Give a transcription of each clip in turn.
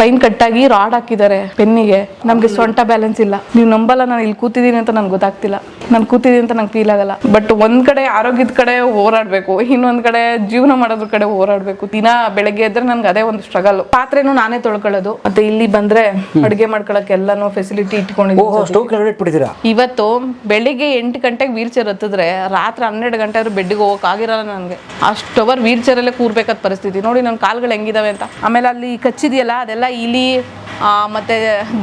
Spain ಕಟ್ಟಾಗಿ rod ಹಾಕಿದ್ದಾರೆ ಪೆನ್ನಿಗೆ. ನಮ್ಗೆ ಸೊಂಟ ಬ್ಯಾಲೆನ್ಸ್ ಇಲ್ಲ. ನೀವು ನಂಬಲ್ಲ ನಾನು ಇಲ್ಲಿ ಕೂತಿದ್ದೀನಿ ಅಂತ ನನ್ಗೆ ಗೊತ್ತಾಗ್ತಿಲ್ಲ. ನಾನು ಕೂತಿದ್ದೀನಿ ಅಂತ ನಂಗೆ ಫೀಲ್ ಆಗಲ್ಲ. ಬಟ್ ಒಂದ್ ಕಡೆ ಆರೋಗ್ಯದ ಕಡೆ ಹೋರಾಡ್ಬೇಕು. ಇನ್ನೊಂದ್ ಕಡೆ ಜೀವನ ಮಾಡೋದ್ರ ಕಡೆ ಹೋರಾಡ್ಬೇಕು. ದಿನ ಬೆಳಗ್ಗೆ ಎದ್ರೆ ನನ್ಗೆ ಅದೇ ಒಂದು ಸ್ಟ್ರಗಲ್ ಪಾತ್ರೆನೂ ನಾನೇ ತೊಳ್ಕೊಳ್ಳೋದು. ಮತ್ತೆ ಇಲ್ಲಿ ಬಂದ್ರೆ ಅಡುಗೆ ಮಾಡ್ಕೊಳಕ್ಕೆ ಎಲ್ಲಾನು ಫೆಸಿಲಿಟಿ ಇಟ್ಬಿಟ್ಟಿದ್ದೀರಾ? ಇವತ್ತು ಬೆಳಿಗ್ಗೆ ಎಂಟು ಗಂಟೆಗೆ ವೀಲ್ ಚೇರ್ ಹತ್ತಿದ್ರೆ ರಾತ್ರಿ ಹನ್ನೆರಡು ಗಂಟೆ ಆದ್ರೂ ಬೆಡ್ಡಿಗೆ ಹೋಗಕ್ ಆಗಿರಲ್ಲ ನನಗೆ. ಅಷ್ಟು ಅವರ್ ವೀಲ್ ಚೇರಲ್ಲೇ ಕೂರ್ಬೇಕಾದ ಪರಿಸ್ಥಿತಿ. ನೋಡಿ ನನ್ನ ಕಾಲ್ಗಳು ಹೆಂಗಿದಾವೆ ಅಂತ. ಆಮೇಲೆ ಅಲ್ಲಿ ಕಚ್ಚಿದೆಯಲ್ಲ ಅದೆಲ್ಲ ಇಲಿ ಆ, ಮತ್ತೆ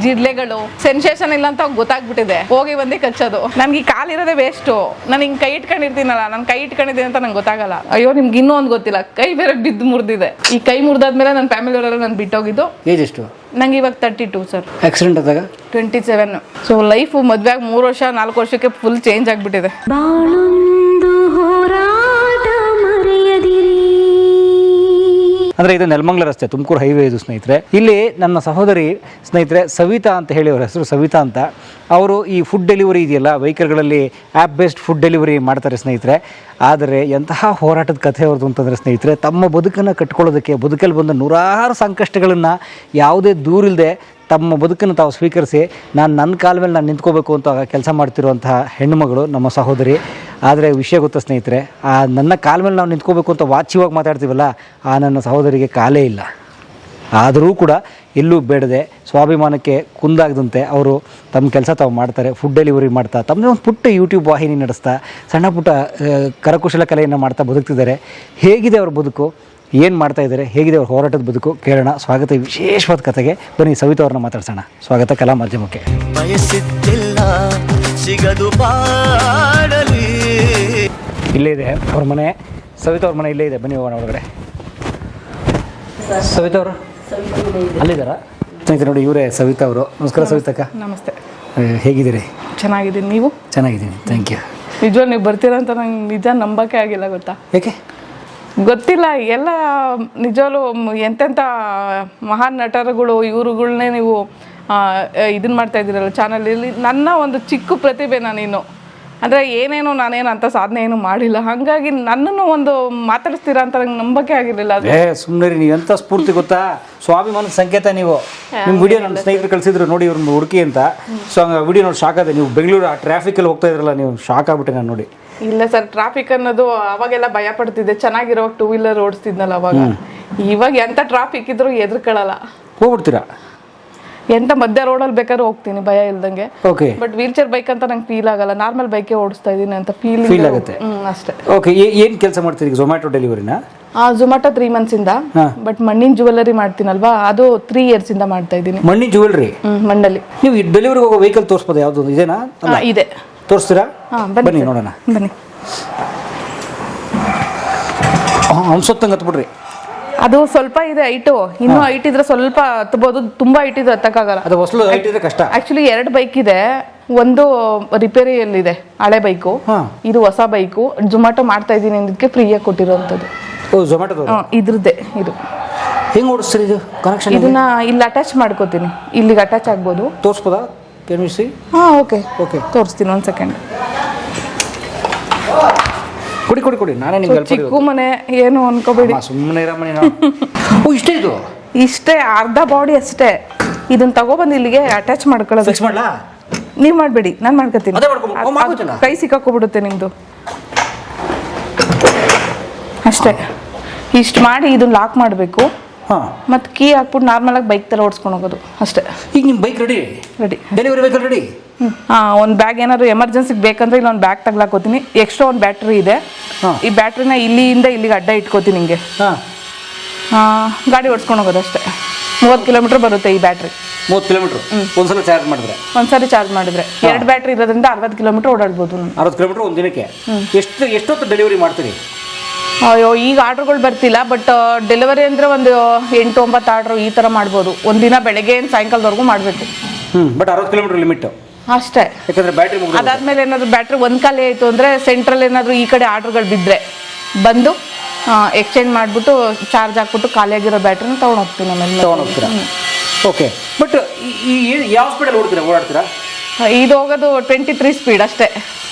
ಜಿಡ್ಲೆಗಳು ಸೆನ್ಸೇಷನ್ ಇಲ್ಲ ಅಂತ ಗೊತ್ತಾಗ್ಬಿಟ್ಟಿದೆ. ಹೋಗಿ ಬಂದೇ ಕಚ್ಚೋದು. ನನ್ಗೆ ಈ ಕಾಲಿರೋದೇ ವೇಸ್ಟು ನಾನು ಹಿಂಗೆ ಕೈ ಇಟ್ಕೊಂಡಿರ್ತೀನಲ್ಲ ನಾನು ಕೈ ಇಟ್ಕೊಂಡಿದ್ದೀನಿ ಅಂತ ನಂಗೆ ಗೊತ್ತಾಗಲ್ಲ. ಅಯ್ಯೋ ನಿಮ್ಗೆ ಇನ್ನೂ ಒಂದು ಗೊತ್ತಿಲ್ಲ. ಕೈ ಬೇರೆ ಬಿದ್ದು ಮುರಿದಿದೆ. ಈ ಕೈ ಮುರಿದಾದ್ಮೇಲೆ ನನ್ನ ಫ್ಯಾಮಿಲಿಯವರೆಲ್ಲ ನಾನು ಬಿಟ್ಟೋಗಿದ್ದು. ಏಜ್ ಎಷ್ಟು? ನಂಗೆ ಇವಾಗ ತರ್ಟಿ ಟೂ ಸರ್ ಆಕ್ಸಿಡೆಂಟ್ ಆದಾಗ? ಟ್ವೆಂಟಿ ಸೆವೆನ್ ಸೊ ಲೈಫು ಆಗಿ ಮೂರು ವರ್ಷ ನಾಲ್ಕು ವರ್ಷಕ್ಕೆ ಫುಲ್ ಚೇಂಜ್ ಆಗಿಬಿಟ್ಟಿದೆ. ಅಂದ್ರೆ ಇದು ನೆಲಮಂಗ್ಲ ರಸ್ತೆ, ತುಮಕೂರು ಹೈವೇ ಇದು ಸ್ನೇಹಿತರೆ. ಇಲ್ಲಿ ನನ್ನ ಸಹೋದರಿ ಸ್ನೇಹಿತರೆ ಸವಿತಾ ಅಂತ ಹೇಳಿ ಅವರ ಹೆಸರು ಸವಿತಾ ಅಂತ. ಅವರು ಈ ಫುಡ್ ಡೆಲಿವರಿ ಇದೆಯಲ್ಲ ವೆಹಿಕಲ್ಗಳಲ್ಲಿ ಆ್ಯಪ್ ಬೇಸ್ಡ್ ಫುಡ್ ಡೆಲಿವರಿ ಮಾಡ್ತಾರೆ ಸ್ನೇಹಿತರೆ. ಆದರೆ ಎಂತಹ ಹೋರಾಟದ ಕಥೆ ಅವ್ರದ್ದು ಅಂತಂದರೆ ಸ್ನೇಹಿತರೆ, ತಮ್ಮ ಬದುಕನ್ನು ಕಟ್ಕೊಳ್ಳೋದಕ್ಕೆ ಬದುಕಲ್ಲಿ ಬಂದ ನೂರಾರು ಸಂಕಷ್ಟಗಳನ್ನು ಯಾವುದೇ ದೂರಿಲ್ಲದೆ ತಮ್ಮ ಬದುಕನ್ನು ತಾವು ಸ್ವೀಕರಿಸಿ, ನಾನು ನನ್ನ ಕಾಲ ಮೇಲೆ ನಾನು ನಿಂತ್ಕೋಬೇಕು ಅಂತ ಕೆಲಸ ಮಾಡ್ತಿರುವಂತಹ ಹೆಣ್ಣುಮಗಳು ನಮ್ಮ ಸಹೋದರಿ. ಆದರೆ ವಿಷಯ ಗೊತ್ತ ಸ್ನೇಹಿತರೆ, ಆ ನನ್ನ ಕಾಲ ಮೇಲೆ ನಾವು ನಿಂತ್ಕೋಬೇಕು ಅಂತ ವಾಚ್ಯವಾಗಿ ಮಾತಾಡ್ತೀವಲ್ಲ, ಆ ನನ್ನ ಸಹೋದರಿಗೆ ಕಾಲೇ ಇಲ್ಲ. ಆದರೂ ಕೂಡ ಎಲ್ಲೂ ಬೇಡದೆ ಸ್ವಾಭಿಮಾನಕ್ಕೆ ಕುಂದಾಗದಂತೆ ಅವರು ತಮ್ಮ ಕೆಲಸ ತಾವು ಮಾಡ್ತಾರೆ ಫುಡ್ ಡೆಲಿವರಿ ಮಾಡ್ತಾ, ತಮ್ಮದೇ ಒಂದು ಪುಟ್ಟ ಯೂಟ್ಯೂಬ್ ವಾಹಿನಿ ನಡೆಸ್ತಾ, ಸಣ್ಣ ಪುಟ್ಟ ಕರಕುಶಲ ಕಲೆಯನ್ನು ಮಾಡ್ತಾ ಬದುಕ್ತಿದ್ದಾರೆ. ಹೇಗಿದೆ ಅವ್ರ ಬದುಕು? ಏನು ಮಾಡ್ತಾ ಇದ್ದಾರೆ? ಹೇಗಿದೆ ಅವ್ರ ಹೋರಾಟದ ಬದುಕು? ಕೇಳೋಣ. ಸ್ವಾಗತ ವಿಶೇಷವಾದ ಕಥೆಗೆ. ಬನ್ನಿ, ಸವಿತಾ ಅವ್ರನ್ನ ಮಾತಾಡ್ಸೋಣ. ಸ್ವಾಗತ, ಕಲಾ ಮಾಧ್ಯಮಕ್ಕೆ. ಸಿಗದು ಬಾಡಲಿ ಇಲ್ಲೇ ಇದೆ ಅವ್ರ ಮನೆ. ಸವಿತಾ ಅವ್ರ ಮನೆ ಇಲ್ಲೇ ಇದೆ ಬನ್ನಿ ಹೋಗೋಣ ಒಳಗಡೆ. ಸವಿತಾ ಅವರು? ಅಲ್ಲಿದ್ದಾರಾ? ಸ್ನೇಹಿತರೆ ನೋಡಿ ಇವರೇ ಸವಿತಾ ಅವರು. ನಮಸ್ಕಾರ ಸವಿತಕ್ಕ. ನಮಸ್ತೆ. ಹೇಗಿದ್ದೀರಿ? ಚೆನ್ನಾಗಿದ್ದೀನಿ. ನೀವು? ಚೆನ್ನಾಗಿದ್ದೀನಿ ಥ್ಯಾಂಕ್ ಯು ನಿಜವಾಗ ನೀವು ಬರ್ತೀರಾ ಅಂತ ನಂಗೆ ನಿಜ ನಂಬಕ್ಕೆ ಆಗಿಲ್ಲ ಗೊತ್ತಾ? ಏಕೆ? ಗೊತ್ತಿಲ್ಲ ಎಲ್ಲ ನಿಜವಾಗ್ಲೂ ಎಂತೆಂಥ ಮಹಾನ್ ನಟರುಗಳು ಇವರುಗಳನ್ನೇ ನೀವು ಇದನ್ನ ಮಾಡ್ತಾ ಇದ್ದೀರಲ್ಲ ಚಾನಲಲ್ಲಿ ನನ್ನ ಒಂದು ಚಿಕ್ಕ ಪ್ರತಿಭೆ ನಾನೇನು. ಅಂದರೆ ಏನೇನೋ ನಾನೇನು ಅಂತ ಸಾಧನೆ ಏನು ಮಾಡಿಲ್ಲ. ಹಾಗಾಗಿ ನನ್ನನ್ನು ಒಂದು ಮಾತಾಡಿಸ್ತೀರಾ ಅಂತ ನಂಗೆ ನಂಬಕ್ಕೆ ಆಗಿರಲಿಲ್ಲ ಅದು. ಏ ಸುಮ್ಮನೆ ನೀವು ಎಂಥ ಸ್ಫೂರ್ತಿ ಗೊತ್ತಾ? ಸ್ವಾಭಿಮಾನದ ಸಂಕೇತ ನೀವು. ನಿಮ್ಮ ವಿಡಿಯೋ ನನ್ನ ಸ್ನೇಹಿತರು ಕಳಿಸಿದ್ರು ನೋಡಿ ಇವ್ರನ್ನ ಹುಡುಕಿ ಅಂತ. ಸೊ ಹಂಗೆ ವಿಡಿಯೋ ನೋಡಿ ಶಾಕ್ ಆದೆ. ನೀವು ಬೆಂಗಳೂರು ಆ ಟ್ರಾಫಿಕಲ್ಲಿ ಹೋಗ್ತಾ ಇದ್ರಲ್ಲ ನೀವು ಶಾಕ್ ಆಗ್ಬಿಟ್ಟೆ ನಾನು ನೋಡಿ. ಇಲ್ಲ ಸರ್ ಟ್ರಾಫಿಕ್ ಅನ್ನೋದು ಅವಾಗೆಲ್ಲ ಭಯ ಪಡ್ತಿದ್ದೆ. ಚೆನ್ನಾಗಿರೋ ಟೂ ವೀಲರ್ ಓಡಿಸ್ತಿದ್ನಲ್ಲ ಅವಾಗ. ಇವಾಗ ಎಂಥ ಟ್ರಾಫಿಕ್ ಇದ್ರು ಎದುರ್ಕೊಳ್ಳಲ್ಲ. ಹೋಗ್ಬಿಡ್ತೀರಾ? ಎಂತ ಮಧ್ಯ ರೋಡಲ್ಲಿ ಬೇಕಾದ್ರೆ ಹೋಗ್ತೀನಿ ಭಯ ಇಲ್ದಂಗೆ. Okay but wheelchair bike ಅಂತ ನಂಗೆ ಫೀಲ್ ಆಗಲ್ಲ. ನಾರ್ಮಲ್ ಬೈಕೇ ಓಡಿಸ್ತಾ ಇದೀನಿ ಅಂತ ಫೀಲ್ ಫೀಲ್ ಆಗುತ್ತೆ. ಹ್ಮ್ ಅಷ್ಟೇ. ಓಕೆ ಏನು ಕೆಲಸ ಮಾಡ್ತೀರಿ ಜೊಮ್ಯಾಟೋ ಝೊಮ್ಯಾಟೊ ಡೆಲಿವರಿನ ಆ ಝೊಮ್ಯಾಟೊ ತ್ರೀ ಮಂತ್ಸ್ ಇಂದ. ಬಟ್ ಮಣ್ಣಿನ ಜುವೆಲ್ಲರಿ ಮಾಡ್ತೀನಲ್ವಾ? ಅದು ತ್ರೀ ಇಯರ್ಸ್ ಇಂದ ಮಾಡ್ತಾ ಇದ್ದೀನಿ. ಮಣ್ಣಿನ ಜುವೆಲ್ಲರಿ ಹ್ಮ್ ಮಣ್ಣಲ್ಲಿ. ನೀವು ಡೆಲಿವರಿ ಹೋಗೋ ವೆಹಿಕಲ್ ತೋರಿಸ್ಬೋದು? ಯಾವ್ದು ಇದೇನಾ? ಅಲ್ಲ. ಇದೆ. ತೋರಿಸ್ತೀರಾ? ಹಾ ಬನ್ನಿ ಬನ್ನಿ sir. ನೋಡೋಣ. ಬನ್ನಿ. ಹಂಸೊತ್ತಂಗೆ ಹತ್ಬಿಡ್ರಿ. ಅದು ಸ್ವಲ್ಪ ಇದೆ ಐಟು ಇನ್ನೂ ಐಟ್ ಇದ್ರೆ ಸ್ವಲ್ಪ ಹತ್ಬೋದು. ತುಂಬಾ ಐಟ್ ಇದ್ರೆ ಹತ್ತಕ್ಕಾಗಲ್ಲ. ಅದು ಹೊಸಲು ಹೈಟ್ ಇದ್ರೆ ಕಷ್ಟ. ಆಕ್ಚುಲಿ ಎರಡು ಬೈಕ್ ಇದೆ. ಒಂದು ರಿಪೇರಿಯಲ್ಲಿದೆ. ಹಳೆ ಬೈಕು. ಇದು ಹೊಸ ಬೈಕು ಜೊಮ್ಯಾಟೊ ಮಾಡ್ತಾ ಇದ್ದೀನಿ ಅಂದಕ್ಕೆ ಫ್ರೀಯಾಗಿ ಕೊಟ್ಟಿರೋವಂಥದ್ದು ಓ ಹ್ಮ್, ಇದ್ರದ್ದೇ ಇದು. ಹೆಂಗ್ ಓಡಿಸ್ತೀರಿ ಇದು? ಕನೆಕ್ಷನ್ ಇದನ್ನ ಇಲ್ಲಿ ಅಟ್ಯಾಚ್ ಮಾಡ್ಕೋತೀನಿ. ಇಲ್ಲಿಗೆ ಅಟ್ಯಾಚ್ ಆಗ್ಬೋದು. ತೋರಿಸ್ಬೋದಾ? ಕೆಮಿಸಿ ಹಾ ಓಕೆ ಓಕೆ ತೋರಿಸ್ತೀನಿ ಒಂದು ಸೆಕೆಂಡ್ ಕೊಡಿ ಕೊಡಿ ಕೊಡಿ. ನಾನೇ ನಿಮ್ಗೆ ಚಿಕ್ಕ ಮನೆ ಏನು ಅನ್ಕೋಬೇಡಿ. ಸುಮ್ಮನೆ ಇರಮ್ಮ ನೀನು. ಓ ಇಷ್ಟೇ ಇದು? ಇಷ್ಟೇ ಅರ್ಧ ಬಾಡಿ ಅಷ್ಟೇ. ಇದನ್ನ ತಗೊಬಂದು ಇಲ್ಲಿಗೆ ಅಟ್ಯಾಚ್ ಮಾಡ್ಕೊಳ್ಳೋದು. ಫಿಕ್ಸ್ ಮಾಡ್ಲಾ? ನೀವ್ ಮಾಡ್ಬೇಡಿ ನಾನು ಮಾಡ್ಕೊತೀನಿ ಕೈ ಸಿಕ್ಕಾಕೋಬಿಡುತ್ತೆ ನಿಮ್ದು. ಅಷ್ಟೇ. ಇಷ್ಟು ಮಾಡಿ ಇದನ್ನ ಲಾಕ್ ಮಾಡಬೇಕು. ಮತ್ತೆ ಮತ್ತು ಕೀ ಹಾಕ್ಬಿಟ್ಟು ನಾರ್ಮಲಾಗಿ ಬೈಕ್ ತರ ಓಡಿಸ್ಕೊಂಡು ಹೋಗೋದು. ಅಷ್ಟೇ. ಈಗ ನಿಮ್ಮ bike ready ready delivery vehicle ready ಒಂದು ಬ್ಯಾಗ್ ಏನಾದ್ರು ಎಮರ್ಜೆನ್ಸಿಗೆ ಬೇಕಂದ್ರೆ ಇಲ್ಲಿ ಒಂದು ಬ್ಯಾಗ್ ತಗ್ಲಾಕೋತೀನಿ. ಎಕ್ಸ್ಟ್ರಾ ಒಂದು ಬ್ಯಾಟ್ರಿ ಇದೆ. ಈ ಬ್ಯಾಟ್ರಿನ ಇಲ್ಲಿಂದ ಇಲ್ಲಿಗೆ ಅಡ್ಡ ಇಟ್ಕೋತೀನಿ ಹಿಂಗೆ ಗಾಡಿ ಓಡಿಸ್ಕೊಂಡು ಹೋಗೋದು ಅಷ್ಟೇ ಮೂವತ್ತು ಕಿಲೋಮೀಟ್ರ್ ಬರುತ್ತೆ ಈ ಬ್ಯಾಟ್ರಿ ಮೂವತ್ತು ಕಿಲೋಮೀಟ್ರ್? ಒಂದ್ಸಲ ಚಾರ್ಜ್ ಮಾಡಿದ್ರೆ? ಒಂದ್ಸರಿ ಚಾರ್ಜ್ ಮಾಡಿದ್ರೆ. ಎರಡು ಬ್ಯಾಟ್ರಿ ಇರೋದ್ರಿಂದ ಅರವತ್ತು ಕಿಲೋಮೀಟ್ರ್ ಓಡಾಡ್ಬೋದು ನಾನು. ಅರವತ್ತು ಕಿಲೋಮೀಟ್ರ್ ಒಂದು ದಿನಕ್ಕೆ? ಎಷ್ಟು ಎಷ್ಟೊತ್ತು ಡೆಲಿವರಿ ಮಾಡ್ತೀರಿ? ಅಯ್ಯೋ ಈಗ ಆರ್ಡ್ರ್ಗಳು ಬರ್ತಿಲ್ಲ ಬಟ್ ಡೆಲಿವರಿ ಅಂದರೆ ಒಂದು ಎಂಟು ಒಂಬತ್ತು ಆರ್ಡ್ರು ಈ ಥರ ಮಾಡ್ಬೋದು. ಒಂದಿನ ಬೆಳಗ್ಗೆ ಸಾಯಂಕಾಲದವರೆಗೂ ಮಾಡಬೇಕು. ಹ್ಞೂ ಬಟ್ ಅರವತ್ತು ಕಿಲೋಮೀಟ್ರ್ ಲಿಮಿಟು ಅಷ್ಟೇ. ಯಾಕಂದ್ರೆ ಬ್ಯಾಟ್ರಿ ಅದಾದ್ಮೇಲೆ ಏನಾದ್ರು ಬ್ಯಾಟ್ರಿ ಒಂದ್ ಖಾಲಿ ಆಯ್ತು ಅಂದ್ರೆ ಸೆಂಟ್ರಲ್ ಏನಾದ್ರು ಈ ಕಡೆ ಆರ್ಡರ್ಗಳು ಬಿದ್ದರೆ ಬಂದು ಎಕ್ಸ್ಚೇಂಜ್ ಮಾಡಿಬಿಟ್ಟು ಚಾರ್ಜ್ ಹಾಕ್ಬಿಟ್ಟು ಖಾಲಿಯಾಗಿರೋ ಬ್ಯಾಟ್ರಿನ ತಗೊಂಡು ಹೋಗ್ತೀನಿ ಆಮೇಲೆ ತೊಗೊಂಡು ಹೋಗ್ತೀರಾ ಓಕೆ ಬಟ್ ಈ ಈ- ಯಾವ ಸ್ಪೀಡಲ್ಲಿ ಓಡ್ತೀರಾ ಓಡಾಡ್ತೀರಾ? ಇದು ಹೋಗೋದು ಟ್ವೆಂಟಿ ತ್ರೀ ಸ್ಪೀಡ್ ಅಷ್ಟೇ.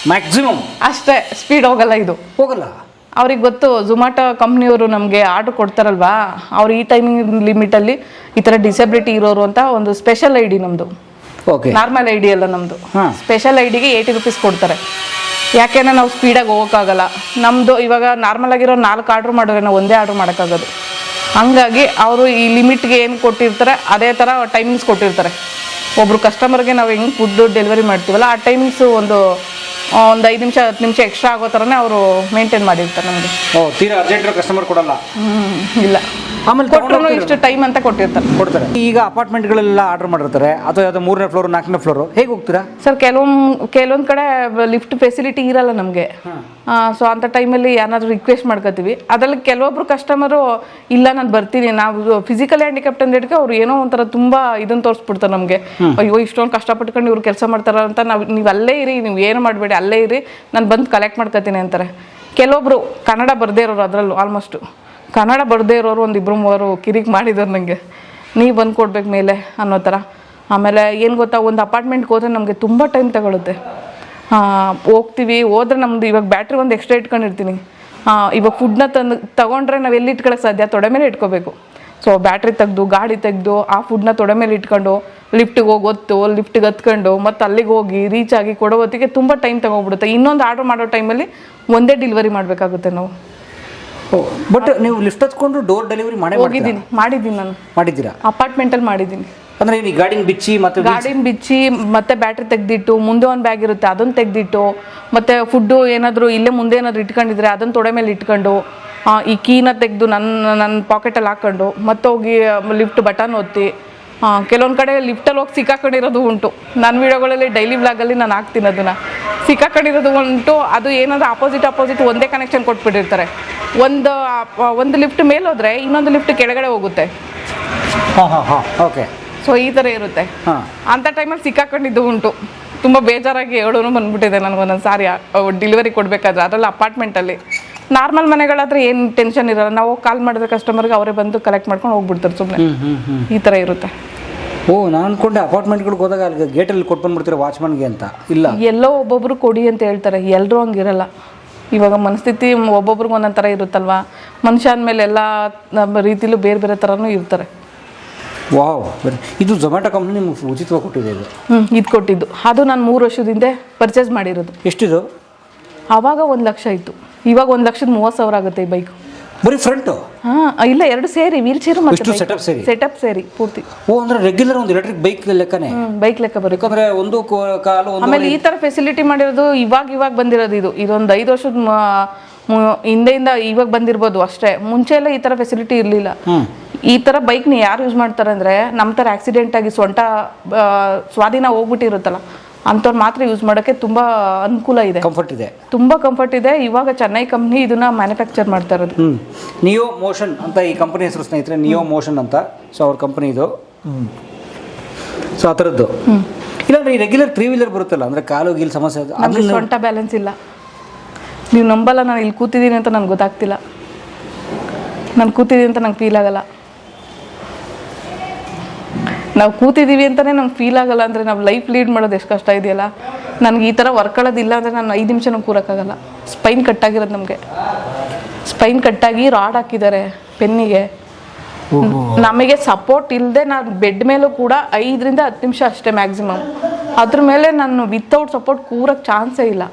ಮ್ಯಾಕ್ಸಿಮಮ್ ಅಷ್ಟೇ ಸ್ಪೀಡ್ ಹೋಗಲ್ಲ ಇದು. ಹೋಗಲ್ಲ? ಅವ್ರಿಗೆ ಗೊತ್ತು ಝೊಮ್ಯಾಟೊ ಕಂಪ್ನಿಯವರು ನಮಗೆ ಆರ್ಡ್ರ್ ಕೊಡ್ತಾರಲ್ವಾ? ಅವ್ರು ಈ ಟೈಮಿಂಗ್ ಲಿಮಿಟಲ್ಲಿ ಈ ಥರ ಡಿಸೆಬಿಲಿಟಿ ಇರೋರು ಅಂತ ಒಂದು ಸ್ಪೆಷಲ್ ಐ ಡಿ ನಮ್ಮದು ಓಕೆ ನಾರ್ಮಲ್ ಐ ಡಿ ಅಲ್ಲ ನಮ್ಮದು ಹಾಂ. ಸ್ಪೆಷಲ್ ಐ ಡಿಗೆ ಏಯ್ಟಿ ರುಪೀಸ್ ಕೊಡ್ತಾರೆ. ಯಾಕೆಂದ್ರೆ ನಾವು ಸ್ಪೀಡಾಗಿ ಹೋಗೋಕ್ಕಾಗಲ್ಲ. ನಮ್ಮದು ಇವಾಗ ನಾರ್ಮಲ್ ಆಗಿರೋ ನಾಲ್ಕು ಆರ್ಡ್ರ್ ಮಾಡಿದ್ರೆ ನಾವು ಒಂದೇ ಆರ್ಡ್ರ್ ಮಾಡೋಕ್ಕಾಗೋದು. ಹಂಗಾಗಿ ಅವರು ಈ ಲಿಮಿಟ್ಗೆ ಏನು ಕೊಟ್ಟಿರ್ತಾರೆ ಅದೇ ಥರ ಟೈಮಿಂಗ್ಸ್ ಕೊಟ್ಟಿರ್ತಾರೆ. ಒಬ್ರು ಕಸ್ಟಮರ್ಗೆ ನಾವು ಹೆಂಗೆ ಫುಡ್ ಡೆಲಿವರಿ ಮಾಡ್ತೀವಲ್ಲ ಆ ಟೈಮಿಂಗ್ಸು ಒಂದು ಒಂದು ಐದು ನಿಮಿಷ ಹತ್ತು ನಿಮಿಷ ಎಕ್ಸ್ಟ್ರಾ ಆಗೋ ಥರನೇ ಅವರು ಮೇಂಟೈನ್ ಮಾಡಿರ್ತಾರೆ ನಮಗೆ. ಓ ತೀರಾ ಅರ್ಜೆಂಟ್ ಕಸ್ಟಮರ್ ಕೊಡಲ್ಲ? ಇಲ್ಲ. ಆಮೇಲೆ ಕೊಟ್ಟರು ಇಷ್ಟು ಟೈಮ್ ಅಂತ ಕೊಟ್ಟಿರ್ತಾರೆ. ಕೊಡ್ತಾರೆ. ಈಗ ಅಪಾರ್ಟ್ಮೆಂಟ್ಗಳೆಲ್ಲ ಆರ್ಡರ್ ಮಾಡಿರ್ತಾರೆ. ಅಥವಾ ಯಾವ್ದು ಮೂರನೇ ಫ್ಲೋರ್ ನಾಲ್ಕನೇ ಫ್ಲೋರ್ ಹೇಗೆ ಹೋಗ್ತೀರಾ? ಸರ್ ಕೆಲವೊಂದು ಕೆಲವೊಂದು ಕಡೆ ಲಿಫ್ಟ್ ಫೆಸಿಲಿಟಿ ಇರಲ್ಲ ನಮಗೆ. ಸೊ ಅಂಥ ಟೈಮಲ್ಲಿ ಏನಾದರೂ ರಿಕ್ವೆಸ್ಟ್ ಮಾಡ್ಕೋತೀವಿ. ಅದರಲ್ಲಿ ಕೆಲವೊಬ್ರು ಕಸ್ಟಮರು ಇಲ್ಲ ನಾನು ಬರ್ತೀನಿ. ನಾವು ಫಿಸಿಕಲ್ ಹ್ಯಾಂಡಿಕ್ಯಾಪ್ಟ್ ಅಂದೇಟ್ಗೆ ಅವ್ರು ಏನೋ ಒಂಥರ ತುಂಬ ಇದನ್ನು ತೋರಿಸ್ಬಿಡ್ತಾರೆ ನಮಗೆ. ಅಯ್ಯೋ ಇಷ್ಟೊಂದು ಕಷ್ಟಪಟ್ಕೊಂಡು ಇವ್ರು ಕೆಲಸ ಮಾಡ್ತಾರ ಅಂತ ನಾವು ನೀವು ಅಲ್ಲೇ ಇರಿ ನೀವು ಏನು ಮಾಡಬೇಡಿ ಅಲ್ಲೇ ಇರಿ. ನಾನು ಬಂದು ಕಲೆಕ್ಟ್ ಮಾಡ್ಕೋತೀನಿ ಅಂತಾರೆ. ಕೆಲವೊಬ್ರು ಕನ್ನಡ ಬರದೇ ಇರೋರು ಅದರಲ್ಲೂ ಆಲ್ಮೋಸ್ಟು ಕನ್ನಡ ಬರದೇ ಇರೋರು ಒಂದು ಇಬ್ಬರು ಮೂವರು ಕಿರಿಕ್ ಮಾಡಿದ್ದಾರೆ ನನಗೆ ನೀವು ಬಂದು ಕೊಡ್ಬೇಕು ಮೇಲೆ ಅನ್ನೋ ಥರ ಆಮೇಲೆ ಏನು ಗೊತ್ತಾ, ಒಂದು ಅಪಾರ್ಟ್ಮೆಂಟ್ಗೆ ಹೋದ್ರೆ ನಮಗೆ ತುಂಬ ಟೈಮ್ ತಗೊಳುತ್ತೆ. ಹೋಗ್ತೀವಿ, ಹೋದ್ರೆ ನಮ್ದು ಇವಾಗ ಬ್ಯಾಟ್ರಿ ಒಂದು ಎಕ್ಸ್ಟ್ರಾ ಇಟ್ಕೊಂಡಿರ್ತೀನಿ. ಇವಾಗ ಫುಡ್ನ ತಂದು, ತೊಗೊಂಡ್ರೆ ನಾವು ಎಲ್ಲಿ ಇಟ್ಕೊಳಕ್ಕೆ ಸಾಧ್ಯ? ತೊಡೆ ಮೇಲೆ ಇಟ್ಕೋಬೇಕು. ಸೊ ಬ್ಯಾಟ್ರಿ ತೆಗೆದು, ಗಾಡಿ ತೆಗೆದು, ಆ ಫುಡ್ನ ತೊಡೆ ಮೇಲೆ ಇಟ್ಕೊಂಡು ಲಿಫ್ಟಿಗೆ ಹೋಗಿ ಹೊತ್ತು ಲಿಫ್ಟಿಗೆ ಹತ್ಕೊಂಡು, ಮತ್ತು ಅಲ್ಲಿಗೆ ಹೋಗಿ ರೀಚ್ ಆಗಿ ಕೊಡೋ ಹೊತ್ತಿಗೆ ತುಂಬ ಟೈಮ್ ತಗೊಬಿಡುತ್ತೆ. ಇನ್ನೊಂದು ಆರ್ಡ್ರ್ ಮಾಡೋ ಟೈಮಲ್ಲಿ ಒಂದೇ ಡೆಲಿವರಿ ಮಾಡಬೇಕಾಗುತ್ತೆ ನಾವು. ಬಟ್ ನೀವು ಲಿಫ್ಟ್ ಹತ್ಕೊಂಡು ಡೋರ್ ಡೆಲಿವರಿ ಮಾಡೇ ಹೋಗಿದ್ದೀನಿ. ಮಾಡಿದ್ದೀನಿ ನಾನು. ಮಾಡಿದ್ದೀರಾ? ಅಪಾರ್ಟ್ಮೆಂಟಲ್ಲಿ ಮಾಡಿದ್ದೀನಿ. ಅಂದ್ರೆ ಈ ಗಾಡಿನ ಬಿಚ್ಚಿ ಮತ್ತೆ ಗಾಡಿನ ಬಿಚ್ಚಿ ಮತ್ತೆ ಬ್ಯಾಟ್ರಿ ತೆಗೆದಿಟ್ಟು ಮುಂದೆ ಒಂದು ಬ್ಯಾಗ್ ಇರುತ್ತೆ ಅದನ್ನು ತೆಗೆದಿಟ್ಟು ಮತ್ತೆ ಫುಡ್ಡು ಏನಾದರೂ ಇಲ್ಲೇ ಮುಂದೆ ಏನಾದರೂ ಇಟ್ಕೊಂಡಿದ್ರೆ ಅದನ್ನು ತೊಡೆ ಮೇಲೆ ಇಟ್ಕೊಂಡು ಈ ಕೀನ ತೆಗೆದು ನನ್ನ ನನ್ನ ಪಾಕೆಟಲ್ಲಿ ಹಾಕ್ಕೊಂಡು ಮತ್ತೆ ಹೋಗಿ ಲಿಫ್ಟ್ ಬಟನ್ ಒತ್ತಿ ಕೆಲವೊಂದು ಕಡೆ ಲಿಫ್ಟಲ್ಲಿ ಹೋಗಿ ಸಿಕ್ಕಾಕೊಂಡಿರೋದು ಉಂಟು. ನನ್ನ ವೀಡಿಯೋಗಳಲ್ಲಿ ಡೈಲಿ ಬ್ಲಾಗಲ್ಲಿ ನಾನು ಹಾಕ್ತೀನಿ ಅದನ್ನು. ಸಿಕ್ಕಾಕೊಂಡಿರೋದು ಉಂಟು ಅದು ಏನಾದರೂ ಆಪೋಸಿಟ್ ಆಪೋಸಿಟ್ ಒಂದೇ ಕನೆಕ್ಷನ್ ಕೊಟ್ಬಿಟ್ಟಿರ್ತಾರೆ. ಒಂದು ಒಂದು ಲಿಫ್ಟ್ ಮೇಲೆ ಹೋದರೆ ಇನ್ನೊಂದು ಲಿಫ್ಟ್ ಕೆಳಗಡೆ ಹೋಗುತ್ತೆ. ಹಾಂ ಹಾಂ ಹಾಂ ಓಕೆ ಸೊ ಈ ಥರ ಇರುತ್ತೆ. ಹಾಂ. ಅಂಥ ಟೈಮಲ್ಲಿ ಸಿಕ್ಕಾಕೊಂಡಿದ್ದು ಉಂಟು. ತುಂಬ ಬೇಜಾರಾಗಿ ಹೇಳೋನು ಬಂದ್ಬಿಟ್ಟಿದೆ ನನಗೆ ಒಂದೊಂದು ಸಾರಿ ಡೆಲಿವರಿ ಕೊಡಬೇಕಾದ್ರೆ. ಅದರಲ್ಲಿ ಅಪಾರ್ಟ್ಮೆಂಟಲ್ಲಿ ನಾರ್ಮಲ್ ಮನೆಗಳಾದ್ರೆ ಏನು ಟೆನ್ಷನ್ ಇರಲ್ಲ. ನಾವು ಕಾಲ್ ಮಾಡಿದ್ರೆ ಕಸ್ಟಮರ್ಗೆ ಅವರೇ ಬಂದು ಕಲೆಕ್ಟ್ ಮಾಡ್ಕೊಂಡು ಹೋಗ್ಬಿಡ್ತಾರೆ ಸುಮ್ಮನೆ ಈ ಥರ ಇರುತ್ತೆ. ಓ ನಾನು ಅನ್ಕೊಂಡೆ ಅಪಾರ್ಟ್ಮೆಂಟ್ಗಳಿಗೆ ಹೋದಾಗ ಅಲ್ಲಿ ಗೇಟಲ್ಲಿ ಕೊಟ್ಟು ಬಂದ್ಬಿಡ್ತೀರಾ ವಾಚ್ಮನ್ಗೆ ಅಂತ? ಇಲ್ಲ. ಎಲ್ಲೋ ಒಬ್ಬೊಬ್ರು ಕೊಡಿ ಅಂತ ಹೇಳ್ತಾರೆ. ಎಲ್ಲರೂ ಹಂಗಿರಲ್ಲ. ಇವಾಗ ಮನಸ್ಥಿತಿ ಒಬ್ಬೊಬ್ರಿಗೆ ಒಂದೊಂದು ಥರ ಇರುತ್ತಲ್ವಾ? ಮನುಷ್ಯ ಅಂದಮೇಲೆ ಎಲ್ಲ ರೀತಿಲೂ ಬೇರೆ ಬೇರೆ ಥರನೂ ಇರ್ತಾರೆ. ವಾವ್ ಇದು ಝೊಮ್ಯಾಟೊ ಕಂಪ್ನಿ ನಿಮ್ಗೆ ಉಚಿತವಾಗಿ ಕೊಟ್ಟಿದೆ ಇದು ಹ್ಞೂ ಇದು ಕೊಟ್ಟಿದ್ದು. ಅದು ನಾನು ಮೂರು ವರ್ಷದ ಪರ್ಚೇಸ್ ಮಾಡಿರೋದು. ಎಷ್ಟಿದು? ಆವಾಗ ಒಂದು ಲಕ್ಷ ಇತ್ತು. ಇವಾಗ ಒಂದು ಲಕ್ಷದ ಮೂವತ್ತು ಸಾವಿರ ಆಗುತ್ತೆ ಈ ಬೈಕ್ ಬರೀ ಫ್ರಂಟ್ ಹಾ ಇಲ್ಲ ಎರಡು ಸೇರಿ ವೀಲ್ ಚೇರ್ ಇಷ್ಟು ಸೆಟಪ್ ಸೇರಿ? ಸೆಟಪ್ ಸೇರಿ ಪೂರ್ತಿ. ಓ ಅಂದ್ರೆ ರೆಗ್ಯುಲರ್ ಒಂದು ಎಲೆಕ್ಟ್ರಿಕ್ ಬೈಕ್ ಲೆಕ್ಕನೇ? ಬೈಕ್ ಲೆಕ್ಕ ಬರುತ್ತೆ. ಯಾಕಂದ್ರೆ ಒಂದು ಕಾಲು ಆಮೇಲೆ ಈ ತರ ಫೆಸಿಲಿಟಿ ಮಾಡಿರೋದು ಇವಾಗ ಇವಾಗ ಬಂದಿರೋದು ಇದು. ಇದೊಂದು ಐದು ವರ್ಷದ ಹಿಂದೆಯಿಂದ ಇವಾಗ ಬಂದಿರ್ಬೋದು ಅಷ್ಟೇ. ಮುಂಚೆ ಎಲ್ಲ ಈ ತರ ಫೆಸಿಲಿಟಿ ಇರಲಿಲ್ಲ. ಈ ತರ ಬೈಕ್ ಬೈಕ್ನ ಯಾರು ಯೂಸ್ ಮಾಡ್ತಾರೆ ಅಂದ್ರೆ ನಮ್ಮ ತರ ಆಕ್ಸಿಡೆಂಟ್ ಆಗಿ ಸೊಂಟ ಆ, ಸ್ವಾಧೀನ ಹೋಗ್ಬಿಟ್ಟಿರುತ್ತಲ್ಲ. ಅಂಥವ್ರು ಮಾತ್ರ ಯೂಸ್ ಮಾಡೋಕ್ಕೆ ತುಂಬಾ ಅನುಕೂಲ ಇದೆ. ಕಂಫರ್ಟ್ ಇದೆ. ತುಂಬಾ ಕಂಫರ್ಟ್ ಇದೆ. ಇವಾಗ ಚೆನ್ನೈ ಕಂಪ್ನಿ ಇದನ್ನ ಮ್ಯಾನುಫ್ಯಾಕ್ಚರ್ ಮಾಡ್ತಾ ಇರೋದು. ಹ್ಞೂ ನಿಯೋ ಮೋಷನ್ ಅಂತ ಈ ಕಂಪನಿ ಹೆಸರು ಸ್ನೇಹಿತರೆ ನಿಯೋ ಮೋಷನ್ ಅಂತ. ಸೊ ಅವ್ರ ಕಂಪನಿ ಇದು. ಸೊ ಆ ಥರದ್ದು? ಇಲ್ಲಾಂದ್ರೆ ಈ ರೆಗ್ಯುಲರ್ ತ್ರೀ ವೀಲರ್ ಬರುತ್ತಲ್ಲ ಅಂದ್ರೆ ಕಾಲು ಗೀಲ್ ಸಮಸ್ಯೆ ಅದು- ನಮ್ಗೆ ಸೊಂಟ ಬ್ಯಾಲೆನ್ಸ್ ಇಲ್ಲ. ನೀವು ನಂಬಲ್ಲ ನಾನು ಇಲ್ಲಿ ಕೂತಿದ್ದೀನಿ ಅಂತ ನನಗೆ ಗೊತ್ತಾಗ್ತಿಲ್ಲ. ನಾನು ಕೂತಿದ್ದೀನಿ ಅಂತ ನಂಗೆ ಫೀಲ್ ಆಗಲ್ಲ. ನಾವು ಕೂತಿದ್ದೀವಿ ಅಂತಲೇ ನಮ್ಗೆ ಫೀಲ್ ಆಗಲ್ಲ ಅಂದರೆ ನಾವು ಲೈಫ್ ಲೀಡ್ ಮಾಡೋದು ಎಷ್ಟು ಕಷ್ಟ ಇದೆಯಲ್ಲ? ನನಗೆ ಈ ಥರ ವರ್ಕೊಳ್ಳೋದಿಲ್ಲ ಅಂದರೆ ನಾನು ಐದು ನಿಮಿಷನೂ ಕೂರೋಕ್ಕಾಗಲ್ಲ. ಸ್ಪೈನ್ ಕಟ್ಟಾಗಿರೋದು ನಮಗೆ. ಸ್ಪೈನ್ ಕಟ್ಟಾಗಿ ರಾಡ್ ಹಾಕಿದ್ದಾರೆ ಪೆನ್ನಿಗೆ. ನಮಗೆ ಸಪೋರ್ಟ್ ಇಲ್ಲದೆ ನಾನು ಬೆಡ್ ಮೇಲೂ ಕೂಡ ಐದರಿಂದ ಹತ್ತು ನಿಮಿಷ ಅಷ್ಟೇ ಮ್ಯಾಕ್ಸಿಮಮ್ ಅದ್ರ ಮೇಲೆ ನಾನು ವಿತೌಟ್ ಸಪೋರ್ಟ್ ಕೂರಕ್ಕೆ ಚಾನ್ಸೇ ಇಲ್ಲ.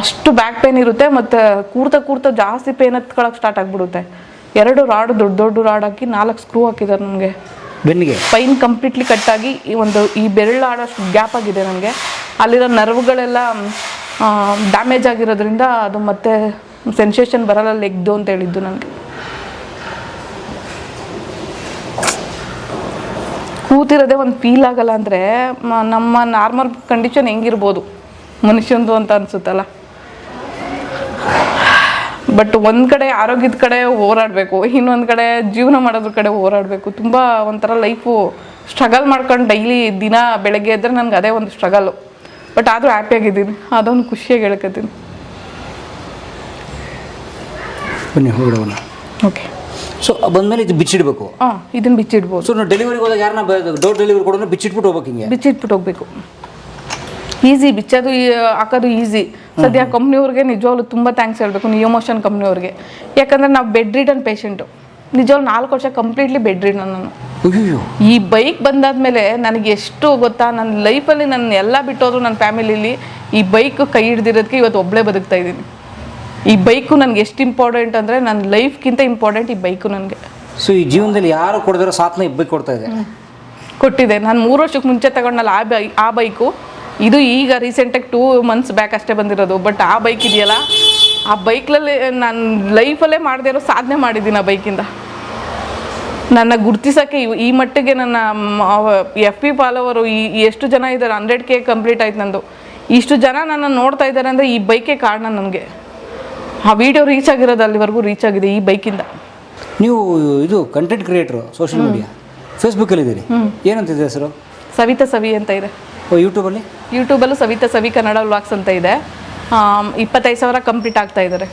ಅಷ್ಟು ಬ್ಯಾಕ್ ಪೇನ್ ಇರುತ್ತೆ ಮತ್ತು ಕೂರ್ತಾ ಕೂರ್ತಾ ಜಾಸ್ತಿ ಪೇನ್ ಹತ್ಕೊಳಕ್ಕೆ ಸ್ಟಾರ್ಟ್ ಆಗಿಬಿಡುತ್ತೆ. ಎರಡು ರಾಡ್ ದೊಡ್ಡ ದೊಡ್ಡ ರಾಡ್ ಹಾಕಿ ನಾಲ್ಕು ಸ್ಕ್ರೂ ಹಾಕಿದ್ದಾರೆ ನನಗೆ ಬೆನ್ನಿಗೆ. ಪೈನ್ ಕಂಪ್ಲೀಟ್ಲಿ ಕಟ್ಟಾಗಿ ಈ ಒಂದು ಈ ಬೆರಳು ಆಡೋಷ್ಟು ಗ್ಯಾಪ್ ಆಗಿದೆ ನನಗೆ. ಅಲ್ಲಿರೋ ನರ್ವ್ಗಳೆಲ್ಲ ಡ್ಯಾಮೇಜ್ ಆಗಿರೋದ್ರಿಂದ ಅದು ಮತ್ತೆ ಸೆನ್ಸೇಷನ್ ಬರಲ್ಲ, ಲೆಗ್ದು ಅಂತ ಹೇಳಿದ್ದು ನನಗೆ. ಕೂತಿರೋದೇ ಒಂದು ಫೀಲ್ ಆಗಲ್ಲ ಅಂದರೆ ನಮ್ಮ ನಾರ್ಮಲ್ ಕಂಡೀಷನ್ ಹೆಂಗಿರ್ಬೋದು? ಮನುಷ್ಯಂದು ಅಂತ ಅನ್ಸುತ್ತಲ್ಲ. ಬಟ್ ಒಂದು ಕಡೆ ಆರೋಗ್ಯದ ಕಡೆ ಹೋರಾಡಬೇಕು ಇನ್ನೊಂದು ಕಡೆ ಜೀವನ ಮಾಡೋದ್ರ ಕಡೆ ಹೋರಾಡಬೇಕು. ತುಂಬ ಒಂಥರ ಲೈಫು ಸ್ಟ್ರಗಲ್ ಮಾಡ್ಕೊಂಡು ಡೈಲಿ ದಿನ ಬೆಳಗ್ಗೆ ಎದ್ರೆ ನನಗೆ ಅದೇ ಒಂದು ಸ್ಟ್ರಗಲ್ಲು ಬಟ್ ಆದರೂ ಹ್ಯಾಪಿಯಾಗಿದ್ದೀನಿ ಅದೊಂದು ಖುಷಿಯಾಗಿ ಹೇಳ್ಕೊತೀನಿ. ಬನ್ನಿ ಹೋಗಿಡೋಣ ಓಕೆ ಸೊ ಬಂದ್ಮೇಲೆ ಇದು ಬಿಚ್ಚಿಡ್ಬೇಕು? ಹಾಂ ಇದನ್ನು ಬಿಚ್ಚಿಡ್ಬೋದು. ಸೊ ನಾವು ಡೆಲಿವರಿಗೆ ಹೋದಾಗ ಯಾರನ್ನ ಡೋರ್ ಡೆಲಿವರಿ ಕೊಡೋಣ ಬಿಚ್ಚಿಟ್ಬಿಟ್ಟು ಹೋಗ್ಬೇಕು ಹಿಂಗೆ? ಬಿಚ್ಚಿಟ್ಬಿಟ್ಟು ಹೋಗ್ಬೇಕು. ಈಸಿ ಬಿಚ್ಚೋದು ಹಾಕೋದು ಈಸಿ. ಸದ್ಯ ಕಂಪ್ನಿಯವ್ರಿಗೆ ನಿಜವಾಗ್ಲೂ ತುಂಬ ಥ್ಯಾಂಕ್ಸ್ ಹೇಳಬೇಕು ನಿಯೋಮೋಷನ್ ಕಂಪ್ನಿಯವ್ರಿಗೆ ಯಾಕಂದರೆ ನಾವು ಬೆಡ್ ರಿಟನ್ ಪೇಷೆಂಟು ನಿಜವಾಗ್ಲೂ ನಾಲ್ಕು ವರ್ಷ ಕಂಪ್ಲೀಟ್ಲಿ ಬೆಡ್ ರಿಟನ್ ನಾನು ಈ ಬೈಕ್ ಬಂದಾದ್ಮೇಲೆ ನನಗೆ ಎಷ್ಟು ಗೊತ್ತಾ ನನ್ನ ಲೈಫಲ್ಲಿ ನನ್ನ ಎಲ್ಲ ಬಿಟ್ಟೋದ್ರು ನನ್ನ ಫ್ಯಾಮಿಲಿಲಿ ಈ ಬೈಕ್ ಕೈ ಹಿಡ್ದಿರೋದಕ್ಕೆ ಇವತ್ತು ಒಬ್ಬಳೇ ಬದುಕ್ತಾ ಇದ್ದೀನಿ. ಈ ಬೈಕು ನನಗೆ ಎಷ್ಟು ಇಂಪಾರ್ಟೆಂಟ್ ಅಂದರೆ ನನ್ನ ಲೈಫ್ಗಿಂತ ಇಂಪಾರ್ಟೆಂಟ್ ಈ ಬೈಕು ನನಗೆ. ಸೊ ಈ ಜೀವನದಲ್ಲಿ ಯಾರು ಕೊಡದಿರೋ ಈ ಬೈಕ್ ಕೊಡ್ತಾ ಇದೆ? ಕೊಟ್ಟಿದೆ. ನಾನು ಮೂರು ವರ್ಷಕ್ಕೆ ಮುಂಚೆ ತಗೊಂಡಲ್ಲ ಆ ಬೈ ಆ ಬೈಕು ಇದು ಈಗ ರೀಸೆಂಟಾಗಿ ಟೂ ಮಂತ್ಸ್ ಬ್ಯಾಕ್ ಅಷ್ಟೇ ಬಂದಿರೋದು ಬಟ್ ಆ ಬೈಕ್ ಇದೆಯಲ್ಲ? ಆ ಬೈಕ್ಲಲ್ಲಿ ನಾನು ಲೈಫಲ್ಲೇ ಮಾಡದೇ ಇರೋ ಸಾಧನೆ ಮಾಡಿದ್ದೀನಿ ಆ ಬೈಕಿಂದ ನನ್ನ ಗುರ್ತಿಸೋಕ್ಕೆ ಈ ಮಟ್ಟಿಗೆ ನನ್ನ ಎಫ್ ಪಿ ಫಾಲೋವರು ಈ ಎಷ್ಟು ಜನ ಇದ್ದಾರೆ ಹಂಡ್ರೆಡ್ ಕೆ ಕಂಪ್ಲೀಟ್ ಆಯ್ತು ನಂದು. ಇಷ್ಟು ಜನ ನನ್ನ ನೋಡ್ತಾ ಇದ್ದಾರೆ ಅಂದರೆ ಈ ಬೈಕೇ ಕಾರಣ ನನಗೆ. ಆ ವಿಡಿಯೋ ರೀಚ್ ಆಗಿರೋದು ಅಲ್ಲಿವರೆಗೂ ರೀಚ್ ಆಗಿದೆ ಈ ಬೈಕಿಂದ ನೀವು ಇದು ಕಂಟೆಂಟ್ ಕ್ರಿಯೇಟ್ರು ಸೋಷಿಯಲ್ ಮೀಡಿಯಾ ಫೇಸ್ಬುಕ್ಕಲ್ಲಿ ಇದ್ದೀರಿ ಏನಂತಿದೆ ಹೆಸರು? ಸವಿತಾ ಸವಿ ಅಂತ ಇದೆ. ಯೂಟ್ಯೂಬಲ್ಲಿ ಯೂಟ್ಯೂಬಲ್ಲೂ ಸವಿತಾ ಸವಿ ಕನ್ನಡ ವ್ಲಾಗ್ಸ್ ಅಂತ ಇದೆ. ಇಪ್ಪತ್ತೈದು ಸಾವಿರ ಕಂಪ್ಲೀಟ್ ಆಗ್ತಾ ಇದ್ದಾರೆ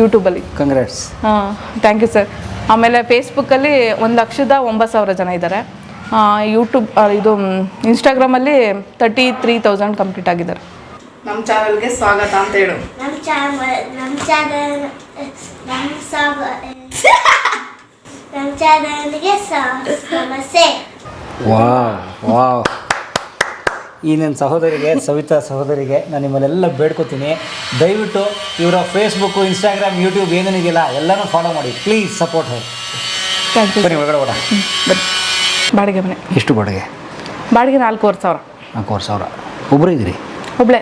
ಯೂಟ್ಯೂಬಲ್ಲಿ ಕಂಗ್ರಾಟ್ಸ್ ಹಾಂ ಥ್ಯಾಂಕ್ ಯು ಸರ್ ಆಮೇಲೆ ಫೇಸ್ಬುಕ್ಕಲ್ಲಿ ಒಂದು ಲಕ್ಷದ ಒಂಬತ್ತು ಸಾವಿರ ಜನ ಇದ್ದಾರೆ. ಯೂಟ್ಯೂಬ್ ಇದು ಇನ್ಸ್ಟಾಗ್ರಾಮಲ್ಲಿ ತರ್ಟಿ ತ್ರೀ ತೌಸಂಡ್ ಕಂಪ್ಲೀಟ್ ಆಗಿದ್ದಾರೆ. ನಮ್ಮ ಚಾನಲ್ಗೆ ಸ್ವಾಗತ ಅಂತ ಹೇಳು. ನಮ್ಮ ಚಾನಲ್ ನಮ್ಮ ಚಾನಲ್ ನಮ್ಮ ನಮ್ಮ ಚಾನಲ್ಗೆ ನಮಸ್ತೆ ವಾ ವಾವ್ ಈ ನನ್ನ ಸಹೋದರಿಗೆ ಸವಿತಾ ಸಹೋದರಿಗೆ ನಾನು ನಿಮ್ಮಲ್ಲೆಲ್ಲ ಬೇಡ್ಕೋತೀನಿ. ದಯವಿಟ್ಟು ಇವರ ಫೇಸ್ಬುಕ್ಕು ಇನ್ಸ್ಟಾಗ್ರಾಮ್ ಯೂಟ್ಯೂಬ್ ಏನೇನಿದೆಯಲ್ಲ ಎಲ್ಲನೂ ಫಾಲೋ ಮಾಡಿ. ಪ್ಲೀಸ್ ಸಪೋರ್ಟ್ ಹೇಳಿ ಥ್ಯಾಂಕ್ ಯು ಬನ್ನಿ ಒಳಗಡೆ ಬಡ ಬನ್ನಿ. ಬಾಡಿಗೆ ಮನೆ. ಎಷ್ಟು ಬಾಡಿಗೆ? ಬಾಡಿಗೆ ನಾಲ್ಕೂವರೆ ಸಾವಿರ. ನಾಲ್ಕೂವರೆ ಸಾವಿರ. ಒಬ್ಬರೇ ಇದ್ದೀರಿ? ಒಬ್ಬಳೆ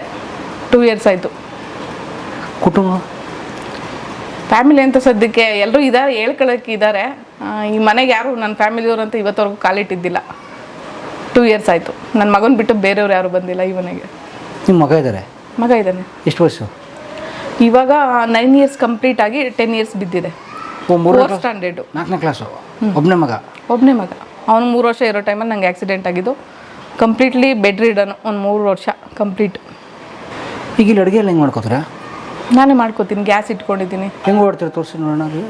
ಟೂ ಇಯರ್ಸ್ ಆಯಿತು. ಕುಟುಂಬ? ಫ್ಯಾಮಿಲಿ ಅಂತ ಸದ್ಯಕ್ಕೆ ಎಲ್ಲರೂ ಇದ್ದಾರೆ ಹೇಳ್ಕೊಳಕ್ಕೆ ಇದ್ದಾರೆ. ಈ ಮನೆಗೆ ಯಾರು ನನ್ನ ಫ್ಯಾಮಿಲಿಯವ್ರು ಅಂತ ಇವತ್ತವರೆಗೂ ಕಾಲಿಟ್ಟಿದ್ದಿಲ್ಲ. ಟೂ ಇಯರ್ಸ್ ಆಯಿತು. ನನ್ನ ಮಗನ ಬಿಟ್ಟು ಬೇರೆಯವ್ರು ಯಾರು ಬಂದಿಲ್ಲ ಇವನಿಗೆ. ಮನೆಗೆ ನಿಮ್ಮ ಮಗ ಇದ್ದಾರೆ ಮಗ ಇದ್ದಾನೆ. ಎಷ್ಟು ವರ್ಷ? ಇವಾಗ ನೈನ್ ಇಯರ್ಸ್ ಕಂಪ್ಲೀಟ್ ಆಗಿ ಟೆನ್ ಇಯರ್ಸ್ ಬಿದ್ದಿದೆ. ಓ ಮೂರು ಫೋರ್ತ್ ಸ್ಟ್ಯಾಂಡರ್ಡು ನಾಲ್ಕನೇ ಕ್ಲಾಸು ಒಬ್ಬನೇ ಮಗ? ಒಬ್ಬನೇ ಮಗ. ಅವನು ಮೂರು ವರ್ಷ ಇರೋ ಟೈಮಲ್ಲಿ ನಂಗೆ ಆಕ್ಸಿಡೆಂಟ್ ಆಗಿದ್ದು. ಕಂಪ್ಲೀಟ್ಲಿ ಬೆಡ್ ರಿಡನ್ ಒಂದು ಮೂರು ವರ್ಷ ಕಂಪ್ಲೀಟ್ ಈಗ ಇಲ್ಲಿ ಅಡುಗೆ ಎಲ್ಲ ಹೆಂಗೆ ಮಾಡ್ಕೋತೀರಾ? ನಾನೇ ಮಾಡ್ಕೋತೀನಿ. ಗ್ಯಾಸ್ ಇಟ್ಕೊಂಡಿದ್ದೀನಿ. ಹೆಂಗೆ ಓಡ್ತೀರಾ? ತೋರಿಸಿ ನೋಡೋಣ ಅದು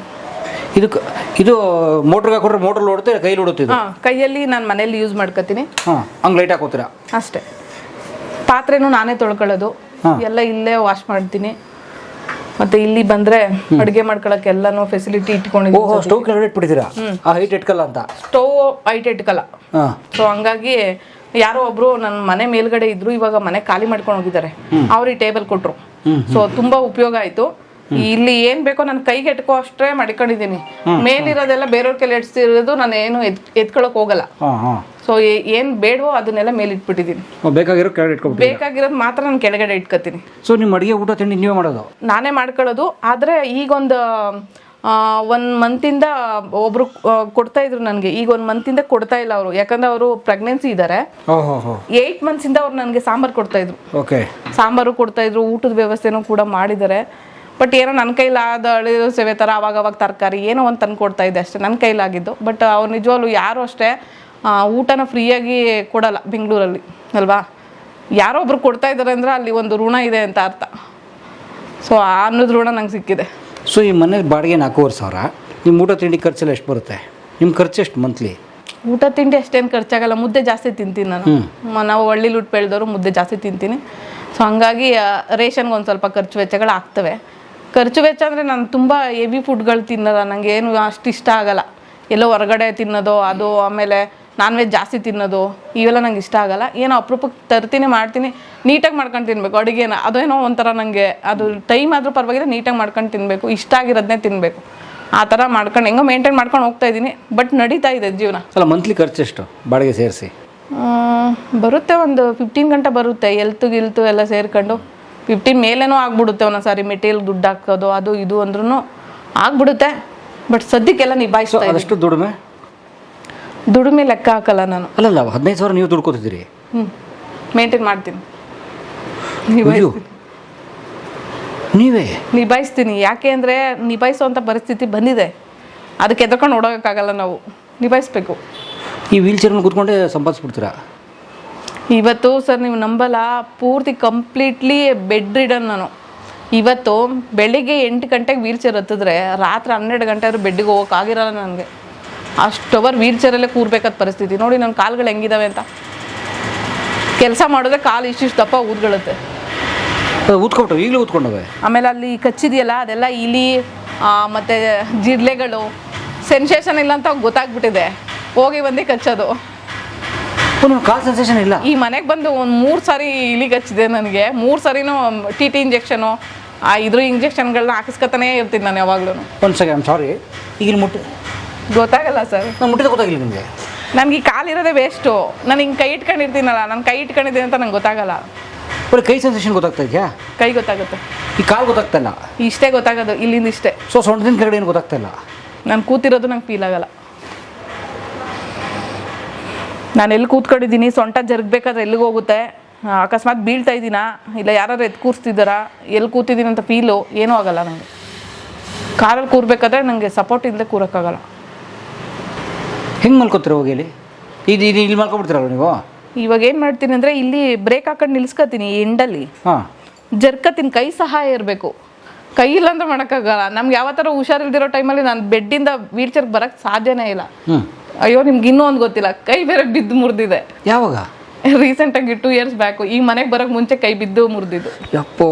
ಇದಕ್ಕೆ ಇದು ಮೋಟರ್ ಹಾಕೊಂಡ್ರೆ ಮೋಟ್ರ್ ಓಡುತ್ತೆ ಕೈಲಿ ಓಡುತ್ತೆ ಇದು? ಹಾಂ ಕೈಯಲ್ಲಿ ನಾನು ಮನೆಯಲ್ಲಿ ಯೂಸ್ ಮಾಡ್ಕೋತೀನಿ ಹಾಂ ಹಂಗೆ ಲೈಟ್ ಹಾಕೋತೀರಾ? ಅಷ್ಟೇ. ಪಾತ್ರೆನೂ ನಾನೇ ತೊಳ್ಕೊಳ್ಳೋದು. ಹಾ. ಎಲ್ಲ ಇಲ್ಲೇ ವಾಶ್ ಮಾಡ್ತೀನಿ. ಮತ್ತೆ ಇಲ್ಲಿ ಬಂದ್ರೆ ಅಡುಗೆ ಮಾಡ್ಕೊಳಕ್ಕೆ ಎಲ್ಲಾನು ಫೆಸಿಲಿಟಿ ಓಹೋ ಸ್ಟೋವ್ ಸ್ಟವ್ ಕೆಳಗಡೆ ಇಟ್ಬಿಟ್ಟಿದ್ದೀರಾ? ಆ ಹೈಟ್ ಇಟ್ಕಲ್ಲ ಅಂತ? ಸ್ಟೋವ್ ಐಟ್ ಇಟ್ಕಲ್ಲ. ಹಾಂ. ಸೊ ಹಂಗಾಗಿ ಯಾರೋ ಒಬ್ರು ನನ್ನ ಮನೆ ಮೇಲ್ಗಡೆ ಇದ್ರು ಇವಾಗ ಮನೆ ಖಾಲಿ ಮಾಡ್ಕೊಂಡು ಹೋಗಿದ್ದಾರೆ. ಅವ್ರಿಗೆ ಟೇಬಲ್ ಕೊಟ್ರು. ಸೊ ತುಂಬಾ ಉಪಯೋಗ ಆಯ್ತು. ಇಲ್ಲಿ ಏನ್ ಬೇಕೋ ನನ್ನ ಕೈಗೆ ಎಟ್ಕೋ ಅಷ್ಟೇ ಮಾಡ್ಕೊಂಡಿದೀನಿ ಮೇಲಿರೋದೆಲ್ಲ ಬೇರೆಯವ್ರ ಕೈಲಿ ಎಡ್ಸಿರೋದು ನಾನು ಏನು ಎತ್ ಎತ್ಕೊಳಕ್ ಹೋಗಲ್ಲ. ಸೊ ಏನ್ ಬೇಡವೋ ಅದನ್ನೆಲ್ಲ ಮೇಲಿಟ್ಬಿಟ್ಟಿದೀನಿ ಬೇಕಾಗಿರೋ ಕೆಳಗಡೆ ಇಟ್ಕೊಬಿಟ್ಟು ಬೇಕಾಗಿರೋದು ಮಾತ್ರ ನಾನು ಕೆಳಗಡೆ ಇಟ್ಕೋತೀನಿ. ಸೊ ನಿಮ್ಮ ಅಡಿಗೆ ಊಟ ತಿಂಡಿ ನೀವೇ ಮಾಡೋದು? ನಾನೇ ಮಾಡ್ಕೊಳ್ಳೋದು. ಆದ್ರೆ ಈಗೊಂದು ಮಂತ್ ಮಂತಿಂದ ಒಬ್ರು ಕೊಡ್ತಾ ಇದ್ರು ನನಗೆ. ಈಗ ಒಂದು ಮಂತಿಂದ ಕೊಡ್ತಾ ಇಲ್ಲ ಅವರು. ಯಾಕಂದ್ರೆ ಅವರು ಪ್ರೆಗ್ನೆನ್ಸಿ ಇದ್ದಾರೆ ಏಯ್ಟ್ ಮಂತ್ಸಿಂದ ಅವ್ರು ನನಗೆ ಸಾಂಬಾರ್ ಕೊಡ್ತಾ ಇದ್ರು. ಸಾಂಬಾರು ಕೊಡ್ತಾ ಇದ್ರು ಊಟದ ವ್ಯವಸ್ಥೆನೂ ಕೂಡ ಮಾಡಿದ್ದಾರೆ. ಬಟ್ ಏನೋ ನನ್ನ ಕೈಲಾದ ಅಳಿದು ಸೇವೆ ಥರ ಅವಾಗ ಅವಾಗ ತರಕಾರಿ ಏನೋ ಒಂದು ತಂದು ಕೊಡ್ತಾ ಇದ್ದೆ ಅಷ್ಟೇ ನನ್ನ ಕೈಲಾಗಿದ್ದು. ಬಟ್ ಅವ್ರು ನಿಜವಾಗ್ಲೂ ಯಾರು ಅಷ್ಟೇ ಊಟನ ಫ್ರೀಯಾಗಿ ಕೊಡಲ್ಲ ಬೆಂಗಳೂರಲ್ಲಿ ಅಲ್ವಾ? ಯಾರೋ ಒಬ್ರು ಕೊಡ್ತಾ ಇದ್ದಾರೆ ಅಂದ್ರೆ ಅಲ್ಲಿ ಒಂದು ಋಣ ಇದೆ ಅಂತ ಅರ್ಥ. ಸೊ ಆ ಅನ್ನೋದು ಋಣ ನಂಗೆ ಸಿಕ್ಕಿದೆ. ಸೊ ಈ ಮನೆ ಬಾಡಿಗೆ ನಾಲ್ಕೂವರೆ ಸಾವಿರ ನಿಮ್ಮ ಊಟ ತಿಂಡಿ ಖರ್ಚೆಲ್ಲ ಎಷ್ಟು ಬರುತ್ತೆ? ನಿಮ್ಮ ಖರ್ಚು ಎಷ್ಟು ಮಂತ್ಲಿ ಊಟ ತಿಂಡಿ ಅಷ್ಟೇನು ಖರ್ಚಾಗಲ್ಲ ಮುದ್ದೆ ಜಾಸ್ತಿ ತಿಂತೀನಿ ನಾನು. ನಾವು ಹಳ್ಳಿ ಲುಟ್ ಬೆಳೆದವರು ಮುದ್ದೆ ಜಾಸ್ತಿ ತಿಂತೀನಿ. ಸೊ ಹಂಗಾಗಿ ರೇಷನ್ಗೆ ಒಂದು ಸ್ವಲ್ಪ ಖರ್ಚು ವೆಚ್ಚಗಳು ಆಗ್ತವೆ ಖರ್ಚು ವೆಚ್ಚ ಅಂದರೆ ನಾನು ತುಂಬ ಹೆವಿ ಫುಡ್ಗಳು ತಿನ್ನೋದ ನನಗೆ ಏನು ಅಷ್ಟು ಇಷ್ಟ ಆಗಲ್ಲ. ಎಲ್ಲೋ ಹೊರಗಡೆ ತಿನ್ನೋದು ಅದು ಆಮೇಲೆ ನಾನ್ ವೆಜ್ ಜಾಸ್ತಿ ತಿನ್ನೋದು ಇವೆಲ್ಲ ನಂಗೆ ಇಷ್ಟ ಆಗಲ್ಲ. ಏನೋ ಅಪರೂಪಕ್ಕೆ ತರ್ತೀನಿ ಮಾಡ್ತೀನಿ ನೀಟಾಗಿ ಮಾಡ್ಕೊಂಡು ತಿನ್ನಬೇಕು ಅಡುಗೆನ. ಅದೇನೋ ಒಂಥರ ನನಗೆ ಅದು ಟೈಮ್ ಆದರೂ ಪರವಾಗಿಲ್ಲ ನೀಟಾಗಿ ಮಾಡ್ಕೊಂಡು ತಿನ್ನಬೇಕು ಇಷ್ಟ ಆಗಿರೋದನ್ನೇ ತಿನ್ನಬೇಕು ಆ ಥರ ಮಾಡ್ಕೊಂಡು ಹೆಂಗೋ ಮೇಂಟೈನ್ ಮಾಡ್ಕೊಂಡು ಹೋಗ್ತಾ ಇದ್ದೀನಿ ಬಟ್ ನಡೀತಾ ಇದೆ ಜೀವನ. ಅಲ್ಲ ಮಂತ್ಲಿ ಖರ್ಚು ಎಷ್ಟು? ಬಾಡಿಗೆ ಸೇರಿಸಿ? ಬರುತ್ತೆ ಒಂದು ಫಿಫ್ಟೀನ್ ಗಂಟೆ ಬರುತ್ತೆ ಎಲ್ತು ಗಿಲ್ತು ಎಲ್ಲ ಸೇರ್ಕೊಂಡು. ಫಿಫ್ಟೀನ್ ಮೇಲೇನೂ ಆಗ್ಬಿಡುತ್ತೆ ಒಂದೊಂದು ಸಾರಿ ಮೆಟೀರಿಯಲ್ ದುಡ್ಡು ಹಾಕೋದು ಅದು ಇದು ಅಂದ್ರೂ ಆಗ್ಬಿಡುತ್ತೆ. ಬಟ್ ಸದ್ಯಕ್ಕೆಲ್ಲ ನಿಭಾಯಿಸ್ತು ಇದ್ದೀನಿ ಅದಷ್ಟು ದುಡಿಮೆ? ದುಡಿಮೆ ಲೆಕ್ಕ ಹಾಕಲ್ಲ ನಾನು. ಅಲ್ಲಲ್ಲ ಹದಿನೈದು ಸಾವಿರ ನೀವು ದುಡ್ಕೋತಿದ್ದೀರಿ. ಹ್ಞೂ ಮೇಂಟೈನ್ ಮಾಡ್ತೀನಿ. ನಿಭಾಯಿಸ್ತೀನಿ. ನೀವೇ? ನಿಭಾಯಿಸ್ತೀನಿ. ಯಾಕೆ ಅಂದರೆ ನಿಭಾಯಿಸುವಂಥ ಪರಿಸ್ಥಿತಿ ಬಂದಿದೆ. ಅದಕ್ಕೆ ಎದ್ಕೊಂಡು ಓಡೋಕ್ಕಾಗಲ್ಲ ನಾವು. ನಿಭಾಯಿಸ್ಬೇಕು. ಈ ವೀಲ್ ಚೇರ್ನ ಕೂತ್ಕೊಂಡೇ ಸಂಪಾದಿಸ್ಬಿಡ್ತೀರಾ? ಇವತ್ತು ಸರ್ ನೀವು ನಂಬಲ್ಲ ಪೂರ್ತಿ ಕಂಪ್ಲೀಟ್ಲಿ ಬೆಡ್ ರಿಡನ್ ನಾನು. ಇವತ್ತು ಬೆಳಿಗ್ಗೆ ಎಂಟು ಗಂಟೆಗೆ ವೀಲ್ ಚೇರ್ ಹತ್ತಿದ್ರೆ ರಾತ್ರಿ ಹನ್ನೆರಡು ಗಂಟೆ ಆದ್ರೂ ಬೆಡ್ಡಿಗೆ ಹೋಗೋಕ್ಕಾಗಿರಲ್ಲ ನನಗೆ. ಅಷ್ಟು ಅವರ್ ವೀಲ್ ಚೇರಲ್ಲೇ ಕೂರ್ಬೇಕಾದ ಪರಿಸ್ಥಿತಿ. ನೋಡಿ ನನ್ನ ಕಾಲುಗಳು ಹೆಂಗಿದಾವೆ ಅಂತ. ಕೆಲಸ ಮಾಡಿದ್ರೆ ಕಾಲು ಇಷ್ಟಿಷ್ಟು ದಪ್ಪ ಊದ್ಕೊಳ್ಳುತ್ತೆ. ಊದ್ಕೊಟ್ಟು ಈಗಲೂ ಊದ್ಕೊಂಡವೆ? ಆಮೇಲೆ ಅಲ್ಲಿ ಕಚ್ಚಿದೆಯಲ್ಲ ಅದೆಲ್ಲ ಇಲಿ ಮತ್ತು ಜಿರ್ಲೆಗಳು ಸೆನ್ಸೇಷನ್ ಇಲ್ಲ ಅಂತ ಗೊತ್ತಾಗ್ಬಿಟ್ಟಿದೆ. ಹೋಗಿ ಬಂದು ಕಚ್ಚೋದು. ಕಾಲ್ ಸೆನ್ಸೇಷನ್ ಇಲ್ಲ. ಈ ಮನೆಗೆ ಬಂದು ಒಂದು ಮೂರು ಸಾರಿ ಇಲ್ಲಿಗೆ ಹಚ್ಚಿದೆ ನನಗೆ. ಮೂರು ಸಾರಿನೂ ಟಿ ಟಿ ಇಂಜೆಕ್ಷನು ಆ ಇದ್ರ ಇಂಜೆಕ್ಷನ್ಗಳನ್ನ ಹಾಕಿಸ್ಕೊತಾನೇ ಇರ್ತೀನಿ ನಾನು ಯಾವಾಗಲೂ. ಒಂದು ಸೆಕೆಂಡ್ ಸಾರಿ ಈಗ ಮುಟ್ಟ ಗೊತ್ತಾಗಲ್ಲ ಸರ್. ನಾನು ಮುಟ್ಟಿದ ಗೊತ್ತಾಗಿಲ್ಲ ನಿಮಗೆ. ನನಗೆ ಈ ಕಾಲಿರೋದೇ ವೇಸ್ಟು ನಾನು ಹಿಂಗೆ ಕೈ ಇಟ್ಕೊಂಡಿರ್ತೀನಲ್ಲ ನಾನು ಕೈ ಇಟ್ಕೊಂಡಿದ್ದೀನಿ ಅಂತ ನಂಗೆ ಗೊತ್ತಾಗಲ್ಲ. ಬರೀ ಕೈ ಸೆನ್ಸೇಷನ್ ಗೊತ್ತಾಗ್ತಾ ಇದೆಯಾ? ಕೈ ಗೊತ್ತಾಗುತ್ತೆ. ಈ ಕಾಲು ಗೊತ್ತಾಗ್ತಾ ಇಲ್ಲ. ಇಷ್ಟೇ ಗೊತ್ತಾಗೋದು ಇಲ್ಲಿಂದ ಇಷ್ಟೇ. ಸೊ ಸೊಂಟದಿಂದ ಕೆಳಗಡೆ ಏನು ಗೊತ್ತಾಗ್ತಾ ಇಲ್ಲ? ನಾನು ಕೂತಿರೋದು ನಂಗೆ ಫೀಲ್ ಆಗಲ್ಲ. ನಾನು ಎಲ್ಲಿ ಕೂತ್ಕೊಂಡಿದ್ದೀನಿ ಸೊಂಟ ಜರುಗಬೇಕಾದ್ರೆ ಎಲ್ಲಿಗೆ ಹೋಗುತ್ತೆ? ಅಕಸ್ಮಾತ್ ಬೀಳ್ತಾ ಇದ್ದೀನಾ? ಇಲ್ಲ ಯಾರಾದ್ರು ಎದ್ದು ಕೂರಿಸ್ತಿದ್ದಾರಾ? ಎಲ್ಲಿ ಕೂತಿದ್ದೀನಿ ಅಂತ ಫೀಲು ಏನೂ ಆಗಲ್ಲ ನನಗೆ ಕಾರಲ್ಲಿ ಕೂರ್ಬೇಕಾದ್ರೆ ನನಗೆ ಸಪೋರ್ಟ್ ಇಲ್ಲದೆ ಕೂರೋಕ್ಕಾಗಲ್ಲ. ಹೆಂಗೆ ಮಲ್ಕೋತೀರ ಹೋಗಿ ಇಲ್ಲಿ? ಇದು ಇದು ಇಲ್ಲಿ ಮಲ್ಕೊಬಿಡ್ತೀರಲ್ಲ ನೀವು? ಇವಾಗ ಏನು ಮಾಡ್ತೀನಿ ಅಂದರೆ ಇಲ್ಲಿ ಬ್ರೇಕ್ ಹಾಕೊಂಡು ನಿಲ್ಸ್ಕೊತೀನಿ ಎಂಡಲ್ಲಿ ಹಾಂ. ಜರ್ಕತ್ತಿನ ಕೈ ಸಹಾಯ ಇರಬೇಕು. ಕೈ ಇಲ್ಲಾಂದ್ರೆ ಮಾಡೋಕ್ಕಾಗಲ್ಲ. ನಮ್ಗೆ ಯಾವ ಥರ ಹುಷಾರಿಲ್ದಿರೋ ಟೈಮಲ್ಲಿ ನಾನು ಬೆಡ್ಡಿಂದ ವೀಲ್ ಚೇರ್ಗೆ ಬರೋಕ್ಕೆ ಸಾಧ್ಯನೇ ಇಲ್ಲ. ಹ್ಞೂ ಅಯ್ಯೋ ನಿಮ್ಗೆ ಇನ್ನೂ ಒಂದು ಗೊತ್ತಿಲ್ಲ. ಕೈ ಬೇರೆ ಬಿದ್ದು ಮುರಿದಿದೆ. ಯಾವಾಗ? ರೀಸೆಂಟಾಗಿ ಟೂ ಇಯರ್ಸ್ ಬ್ಯಾಕು ಈ ಮನೆಗೆ ಬರೋಕ್ಕೆ ಮುಂಚೆ ಕೈ ಬಿದ್ದು ಮುರಿದಿದ್ದು. ಯಪ್ಪೋ.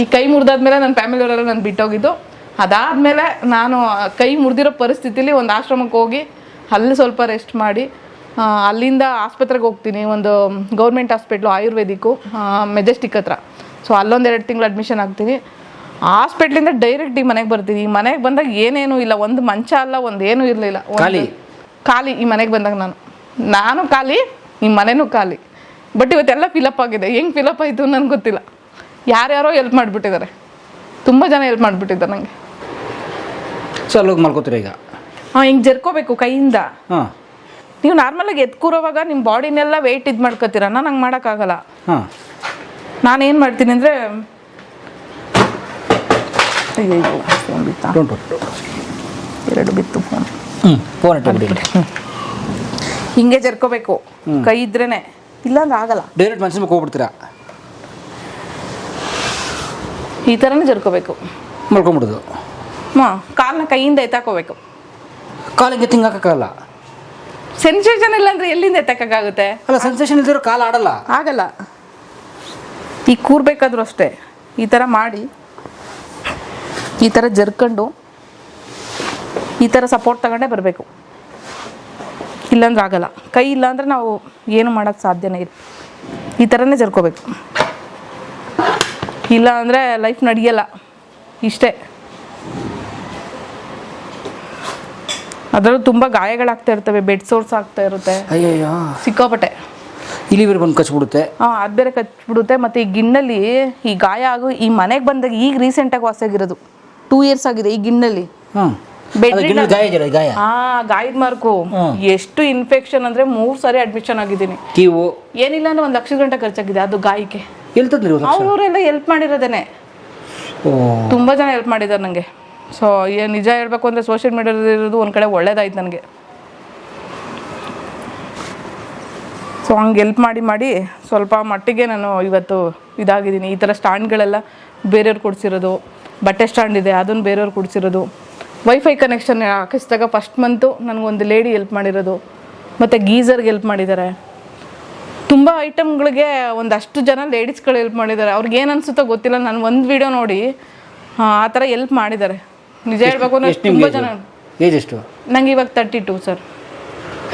ಈ ಕೈ ಮುರಿದಾದ್ಮೇಲೆ ನನ್ನ ಫ್ಯಾಮಿಲಿಯವರೆಲ್ಲ ನಾನು ಬಿಟ್ಟೋಗಿದ್ದು. ಅದಾದಮೇಲೆ ನಾನು ಕೈ ಮುರಿದಿರೋ ಪರಿಸ್ಥಿತಿಲಿ ಒಂದು ಆಶ್ರಮಕ್ಕೆ ಹೋಗಿ ಅಲ್ಲಿ ಸ್ವಲ್ಪ ರೆಸ್ಟ್ ಮಾಡಿ ಅಲ್ಲಿಂದ ಆಸ್ಪತ್ರೆಗೆ ಹೋಗ್ತೀನಿ. ಒಂದು ಗೌರ್ಮೆಂಟ್ ಹಾಸ್ಪಿಟ್ಲು ಆಯುರ್ವೇದಿಕ್ಕು ಮೆಜೆಸ್ಟಿಕ್ ಹತ್ರ. ಸೊ ಅಲ್ಲೊಂದು ಎರಡು ತಿಂಗಳು ಅಡ್ಮಿಷನ್ ಆಗ್ತೀನಿ. ಹಾಸ್ಪಿಟ್ಲಿಂದ ಡೈರೆಕ್ಟ್ ಈ ಮನೆಗೆ ಬರ್ತೀನಿ. ಈ ಮನೆಗೆ ಬಂದಾಗ ಏನೇನು ಇಲ್ಲ. ಒಂದು ಮಂಚ ಅಲ್ಲ ಒಂದು ಏನೂ ಇರಲಿಲ್ಲ. ಖಾಲಿ? ಖಾಲಿ ಈ ಮನೆಗೆ ಬಂದಾಗ ನಾನು. ನಾನು ಖಾಲಿ ನಿಮ್ಮ ಮನೆನೂ ಖಾಲಿ. ಬಟ್ ಇವತ್ತೆಲ್ಲ ಫಿಲಪ್ ಆಗಿದೆ. ಹೆಂಗೆ ಫಿಲಪ್ ಆಯಿತು ನನಗೆ ಗೊತ್ತಿಲ್ಲ. ಯಾರ್ಯಾರೋ ಹೆಲ್ಪ್ ಮಾಡಿಬಿಟ್ಟಿದ್ದಾರೆ. ತುಂಬ ಜನ ಹೆಲ್ಪ್ ಮಾಡಿಬಿಟ್ಟಿದ್ದಾರೆ ನನಗೆ ಸೊ ಅಲ್ಲೋಗಿ ಮಲ್ಕೋತೀರ ಈಗ? ಹಾಂ ಹಿಂಗೆ ಜರ್ಕೋಬೇಕು ಕೈಯಿಂದ. ಹಾಂ. ನೀವು ನಾರ್ಮಲಾಗಿ ಎತ್ಕೂರೋವಾಗ ನಿಮ್ಮ ಬಾಡಿನೆಲ್ಲ ವೆಯ್ಟ್ ಇದು ಮಾಡ್ಕೋತೀರ? ನಾನು ಹಂಗೆ ಮಾಡೋಕ್ಕಾಗಲ್ಲ. ಹಾಂ. ನಾನೇನು ಮಾಡ್ತೀನಿ ಅಂದರೆ ಎರಡು ಬಿತ್ತು ಫೋನ್. ಫೋನ್ ಇಟ್ಬಿಡಿ ಹಿಂಗೆ ಜರ್ಕೋಬೇಕು. ಕೈ ಇದ್ರೇನೆ. ಇಲ್ಲಾಂದ್ರೆ ಆಗಲ್ಲ. ಡೈರೆಕ್ಟ್ ಮನ್ಸಿನ ಹೋಗ್ಬಿಡ್ತೀರಾ? ಈ ಥರನೇ ಜರ್ಕೋಬೇಕು. ಮಲ್ಕೊಂಬಿಡೋದು. ಹಾಂ ಕಾಲನ್ನ ಕೈಯಿಂದ ಎತ್ತಾಕೋಬೇಕು. ಕಾಲಿಗೆ ತಿಂಗಾಕಲ್ಲ ಸೆನ್ಸೇಷನ್ ಇಲ್ಲ ಅಂದ್ರೆ ಎಲ್ಲಿಂದ ಎತ್ತಕ್ಕಾಗುತ್ತೆ ಅಲ್ಲ ಸೆನ್ಸೇಷನ್ ಇಲ್ದಿರೋ ಕಾಲು ಆಡಲ್ಲ. ಆಗಲ್ಲ. ಈಗ ಕೂರ್ಬೇಕಾದ್ರೂ ಅಷ್ಟೇ. ಈ ಥರ ಮಾಡಿ. ಈ ಥರ ಜರ್ಕೊಂಡು ಈ ಥರ ಸಪೋರ್ಟ್ ತಗೊಂಡೇ ಬರಬೇಕು. ಇಲ್ಲಾಂದ್ರೆ ಆಗಲ್ಲ. ಕೈ ಇಲ್ಲ ಅಂದ್ರೆ ನಾವು ಏನು ಮಾಡೋಕ್ಕೆ ಸಾಧ್ಯನೇ ಇಲ್ಲ. ಈ ಥರನೇ ಜರ್ಕೋಬೇಕು. ಇಲ್ಲ ಅಂದರೆ ಲೈಫ್ ನಡೆಯಲ್ಲ. ಇಷ್ಟೇ. ಅದರಲ್ಲೂ ತುಂಬ ಗಾಯಗಳಾಗ್ತಾ ಇರ್ತವೆ ಬೆಡ್ ಸೋರ್ಸ್ ಆಗ್ತಾ ಇರುತ್ತೆ. ಅಯ್ಯಯ್ಯೋ. ಸಿಕ್ಕಾಪಟ್ಟೆ. ಇಲ್ಲಿ ಬೇರೆ ಬಂದು ಕಚ್ಬಿಡುತ್ತೆ. ಹಾಂ ಅದು ಬೇರೆ ಕಚ್ಬಿಡುತ್ತೆ. ಮತ್ತು ಈ ಗಿಣ್ಣಲ್ಲಿ ಈ ಗಾಯ ಆಗು ಈ ಮನೆಗೆ ಬಂದಾಗ ಈಗ ರೀಸೆಂಟಾಗಿ ವಾಸಿಯಾಗಿರೋದು. ಟೂ ಇಯರ್ಸ್ ಆಗಿದೆ ಈ ಗಿಣ್ಣಲ್ಲಿ. ಹಾಂ ಗಾಯ ಇದೆಯಲ್ಲ ಈ ಗಾಯ ಹಾ ಗಾಯದ ಮಾರ್ಕು. ಎಷ್ಟು ಇನ್ಫೆಕ್ಷನ್ ಅಂದ್ರೆ ಮೂರ್ ಸಾರಿ ಅಡ್ಮಿಷನ್ ಆಗಿದ್ದೀನಿ. ಕೀವು. ಏನಿಲ್ಲ ಅಂದ್ರೆ ಒಂದ್ ಲಕ್ಷ ಗಂಟೆ ಖರ್ಚಾಗಿದೆ ಅದು ಗಾಯಕ್ಕೆ. ಎಲ್ಪ್ ಅವರೆಲ್ಲ ಹೆಲ್ಪ್ ಮಾಡಿರೋದೇನೆ. ತುಂಬಾ ಜನ ಹೆಲ್ಪ್ ಮಾಡಿದಾರೆ ನಂಗೆ. ಸೊ ನಿಜ ಹೇಳ್ಬೇಕು ಅಂದ್ರೆ ಸೋಷಿಯಲ್ ಮೀಡಿಯಾದಲ್ಲಿರೋದು ಒಂದ್ ಕಡೆ ಒಳ್ಳೇದಾಯ್ತು ನನಗೆ. ಸೊ ಹಂಗೆ ಹೆಲ್ಪ್ ಮಾಡಿ ಮಾಡಿ ಸ್ವಲ್ಪ ಮಟ್ಟಿಗೆ ನಾನು ಇವತ್ತು ಇದಾಗಿದ್ದೀನಿ. ಈ ಥರ ಸ್ಟ್ಯಾಂಡ್ಗಳೆಲ್ಲ ಬೇರೆಯವ್ರು ಕೊಡ್ಸಿರೋದು. ಬಟ್ಟೆ ಸ್ಟ್ಯಾಂಡ್ ಇದೆ ಅದನ್ನು ಬೇರೆಯವ್ರು ಕೊಡಿಸಿರೋದು. ವೈಫೈ ಕನೆಕ್ಷನ್ ಹಾಕಿಸಿದಾಗ ಫಸ್ಟ್ ಮಂತು ನನಗೊಂದು ಲೇಡಿ ಹೆಲ್ಪ್ ಮಾಡಿರೋದು. ಮತ್ತು ಗೀಸರ್ಗೆ ಹೆಲ್ಪ್ ಮಾಡಿದ್ದಾರೆ. ತುಂಬ ಐಟಮ್ಗಳಿಗೆ ಒಂದಷ್ಟು ಜನ ಲೇಡೀಸ್ಗಳು ಹೆಲ್ಪ್ ಮಾಡಿದ್ದಾರೆ. ಅವ್ರಿಗೆ ಏನು ಅನಿಸುತ್ತೋ ಗೊತ್ತಿಲ್ಲ. ನಾನು ಒಂದು ವಿಡಿಯೋ ನೋಡಿ ಆ, ಥರ ಹೆಲ್ಪ್ ಮಾಡಿದ್ದಾರೆ. ನಿಜ ಹೇಳ್ಬೇಕು ಅಂದರೆ ತುಂಬ ಜನ. ಏಜ್ ಎಷ್ಟು? ನಂಗೆ ಇವಾಗ ತರ್ಟಿ ಟು ಸರ್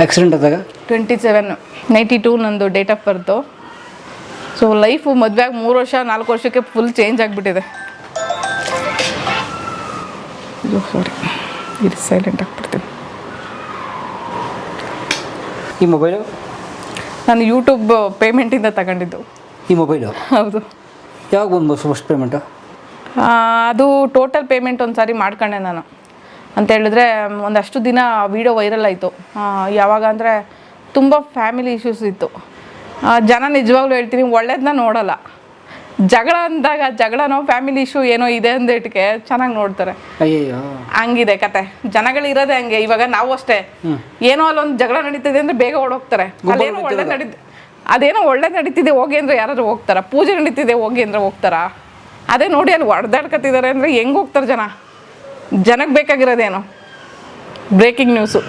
ಆಕ್ಸಿಡೆಂಟ್ ಆದಾಗ? ಟ್ವೆಂಟಿ ಸೆವೆನ್ ನೈಂಟಿ ಟೂ ನಂದು date of birth so life ಮದುವೆ ಆಗಿ ಮೂರು ವರ್ಷ ನಾಲ್ಕು ವರ್ಷಕ್ಕೆ ಫುಲ್ ಚೇಂಜ್ ಆಗಿಬಿಟ್ಟಿದೆ. ಅಯ್ಯೋ ಸಾರಿ ಇದು ಸೈಲೆಂಟ್ ಆಗಿಬಿಡ್ತೀನಿ. ಈ ಮೊಬೈಲು ನಾನು ಯೂಟ್ಯೂಬ್ ಪೇಮೆಂಟಿಂದ ತಗೊಂಡಿದ್ದು. ಈ ಮೊಬೈಲು ಹೌದು. ಯಾವಾಗ ಬಂದು ಫಸ್ಟ್ ಪೇಮೆಂಟು ಅದು ಟೋಟಲ್ ಪೇಮೆಂಟ್ ಒಂದು ಸಾರಿ ಮಾಡ್ಕೊಂಡೆ ನಾನು. ಅಂತ ಹೇಳಿದ್ರೆ ಒಂದಷ್ಟು ದಿನ ವೀಡಿಯೋ ವೈರಲ್ ಆಯಿತು. ಯಾವಾಗ ಅಂದರೆ ತುಂಬ ಫ್ಯಾಮಿಲಿ ಇಶ್ಯೂಸ್ ಇತ್ತು. ಜನ ನಿಜವಾಗ್ಲೂ ಹೇಳ್ತೀನಿ ಒಳ್ಳೇದನ್ನ ನೋಡಲ್ಲ. ಜಗಳ ಅಂದಾಗ ಜಗಳನೋ ಫ್ಯಾಮಿಲಿ ಇಶ್ಯೂ ಏನೋ ಇದೆ ಅಂದಿಟ್ಕೆ ಚೆನ್ನಾಗಿ ನೋಡ್ತಾರೆ. ಹಂಗಿದೆ ಕತೆ. ಜನಗಳು ಇರೋದೇ ಹಂಗೆ. ಇವಾಗ ನಾವು ಅಷ್ಟೇ. ಏನೋ ಅಲ್ಲೊಂದು ಜಗಳ ನಡೀತಿದೆ ಅಂದ್ರೆ ಬೇಗ ಓಡೋಗ್ತಾರೆ. ಅಲ್ಲೇನೋ ಒಳ್ಳೆ ನಡೀತಿ ಅದೇನೋ ಒಳ್ಳೆ ನಡೀತಿದೆ ಹೋಗಿ ಅಂದ್ರೆ ಯಾರಾದ್ರೂ ಹೋಗ್ತಾರ? ಪೂಜೆ ನಡೀತಿದೆ ಹೋಗಿ ಅಂದ್ರೆ ಹೋಗ್ತಾರಾ? ಅದೇ ನೋಡಿ ಅಲ್ಲಿ ಹೊಡೆದಾಡ್ಕತ್ತಿದ್ದಾರೆ ಅಂದ್ರೆ ಹೆಂಗ್ ಹೋಗ್ತಾರೆ ಜನ? ಜನಕ್ಕೆ ಬೇಕಾಗಿರೋದೇನು? ಬ್ರೇಕಿಂಗ್ ನ್ಯೂಸು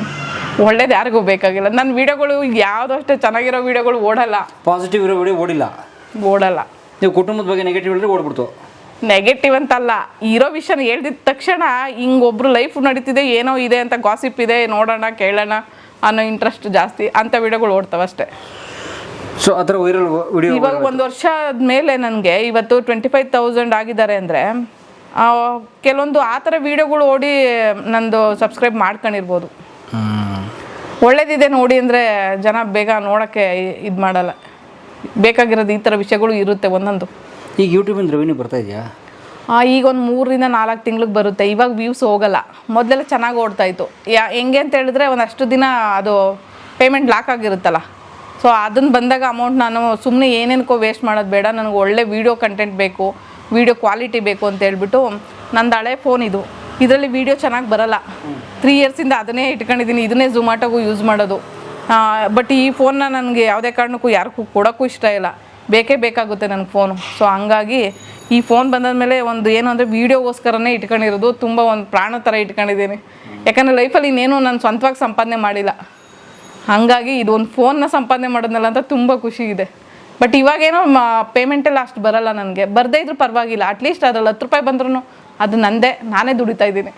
ಒಳ್ಳೇದು ಯಾರಿಗೂ ಬೇಕಾಗಿಲ್ಲ. ನನ್ನ ವಿಡಿಯೋಗಳು ಯಾವುದೋ ಅಷ್ಟೇ ಚೆನ್ನಾಗಿರೋ ವಿಡಿಯೋಗಳು ಓಡಲ್ಲ. ಪಾಸಿಟಿವ್ ಇರೋ ವಿಡಿಯೋ ಓಡಿಲ್ಲ. ಓಡಲ್ಲ. ನೀವು ಕುಟುಂಬದ ಬಗ್ಗೆ ನೆಗೆಟಿವ್ ಹೇಳಿದ್ರೆ ಓಡ್ಬಿಡ್ತು. ನೆಗೆಟಿವ್ ಅಂತಲ್ಲ ಇರೋ ವಿಷಯನ ಹೇಳಿದ ತಕ್ಷಣ ಹಿಂಗೊಬ್ರು ಲೈಫ್ ನಡೀತಿದೆ ಏನೋ ಇದೆ ಅಂತ ಗಾಸಿಪ್ ಇದೆ ನೋಡೋಣ ಕೇಳೋಣ ಅನ್ನೋ ಇಂಟ್ರೆಸ್ಟ್ ಜಾಸ್ತಿ ಅಂತ ವಿಡಿಯೋಗಳು ಓಡ್ತಾವೆ ಅಷ್ಟೇ. ಸೊ ಅದರ ಥರ ವೈರಲ್ ವಿಡಿಯೋ ಇವಾಗ ಒಂದು ವರ್ಷ ಮೇಲೆ ನನಗೆ ಇವತ್ತು ಟ್ವೆಂಟಿ ಫೈವ್ ತೌಸಂಡ್ ಆಗಿದ್ದಾರೆ ಅಂದರೆ ಕೆಲವೊಂದು ಆ ಥರ ವಿಡಿಯೋಗಳು ಓಡಿ ನಂದು ಸಬ್ಸ್ಕ್ರೈಬ್ ಮಾಡ್ಕೊಂಡಿರ್ಬೋದು. ಒಳ್ಳೇದಿದೆ ನೋಡಿ ಅಂದರೆ ಜನ ಬೇಗ ನೋಡೋಕ್ಕೆ ಇದು ಮಾಡಲ್ಲ. ಬೇಕಾಗಿರೋದು ಈ ಥರ ವಿಷಯಗಳು ಇರುತ್ತೆ ಒಂದೊಂದು. ಈಗ ಯೂಟ್ಯೂಬಿಂದ ರೆವಿನ್ಯೂ ಬರ್ತಾ ಇದೆಯಾ? ಈಗ ಒಂದು ಮೂರರಿಂದ ನಾಲ್ಕು ತಿಂಗ್ಳಿಗೆ ಬರುತ್ತೆ. ಇವಾಗ ವ್ಯೂಸ್ ಹೋಗಲ್ಲ. ಮೊದಲೆಲ್ಲ ಚೆನ್ನಾಗಿ ಓಡ್ತಾ ಇತ್ತು. ಯಾ ಹೆಂಗೆ ಅಂತ ಹೇಳಿದ್ರೆ ಒಂದಷ್ಟು ದಿನ ಅದು ಪೇಮೆಂಟ್ ಲಾಕ್ ಆಗಿರುತ್ತಲ್ಲ. ಸೊ ಅದನ್ನು ಬಂದಾಗ ಅಮೌಂಟ್ ನಾನು ಸುಮ್ಮನೆ ಏನೇನಕ್ಕೋ ವೇಸ್ಟ್ ಮಾಡೋದು ಬೇಡ. ನನಗೆ ಒಳ್ಳೆ ವೀಡಿಯೋ ಕಂಟೆಂಟ್ ಬೇಕು ವೀಡಿಯೋ ಕ್ವಾಲಿಟಿ ಬೇಕು ಅಂತ ಹೇಳ್ಬಿಟ್ಟು ನಂದು ಹಳೆ ಫೋನ್ ಇದು. ಇದರಲ್ಲಿ ವೀಡಿಯೋ ಚೆನ್ನಾಗಿ ಬರಲ್ಲ. ತ್ರೀ ಇಯರ್ಸಿಂದ ಅದನ್ನೇ ಇಟ್ಕೊಂಡಿದ್ದೀನಿ ಇದನ್ನೇ ಝೊಮ್ಯಾಟೋಗೂ ಯೂಸ್ ಮಾಡೋದು. ಬಟ್ ಈ ಫೋನ್ನ ನನಗೆ ಯಾವುದೇ ಕಾರಣಕ್ಕೂ ಯಾರಿಗೂ ಕೊಡೋಕ್ಕೂ ಇಷ್ಟ ಇಲ್ಲ. ಬೇಕೇ ಬೇಕಾಗುತ್ತೆ ನನಗೆ ಫೋನು ಸೊ ಹಂಗಾಗಿ ಈ ಫೋನ್ ಬಂದಾದ್ಮೇಲೆ ಒಂದು ಏನು ಅಂದರೆ ವೀಡಿಯೋಗೋಸ್ಕರನೇ ಇಟ್ಕೊಂಡಿರೋದು. ತುಂಬ ಒಂದು ಪ್ರಾಣ ಥರ ಇಟ್ಕೊಂಡಿದ್ದೀನಿ. ಯಾಕಂದರೆ ಲೈಫಲ್ಲಿ ಇನ್ನೇನು ನಾನು ಸ್ವಂತವಾಗಿ ಸಂಪಾದನೆ ಮಾಡಿಲ್ಲ. ಹಾಗಾಗಿ ಇದು ಒಂದು ಫೋನ್ನ ಸಂಪಾದನೆ ಮಾಡೋದ್ನಲ್ಲ ಅಂತ ತುಂಬ ಖುಷಿ ಇದೆ. ಬಟ್ ಇವಾಗೇನೋ ಪೇಮೆಂಟೆಲ್ಲ ಅಷ್ಟು ಬರಲ್ಲ ನನಗೆ. ಬರದೇ ಇದ್ರೂ ಪರವಾಗಿಲ್ಲ. ಅಟ್ಲೀಸ್ಟ್ ಅದ್ರಲ್ಲಿ ಹತ್ತು ರೂಪಾಯಿ ಬಂದ್ರೂ ಅದು ನಂದೇ. ನಾನೇ ದುಡಿತಾ ಇದ್ದೀನಿ.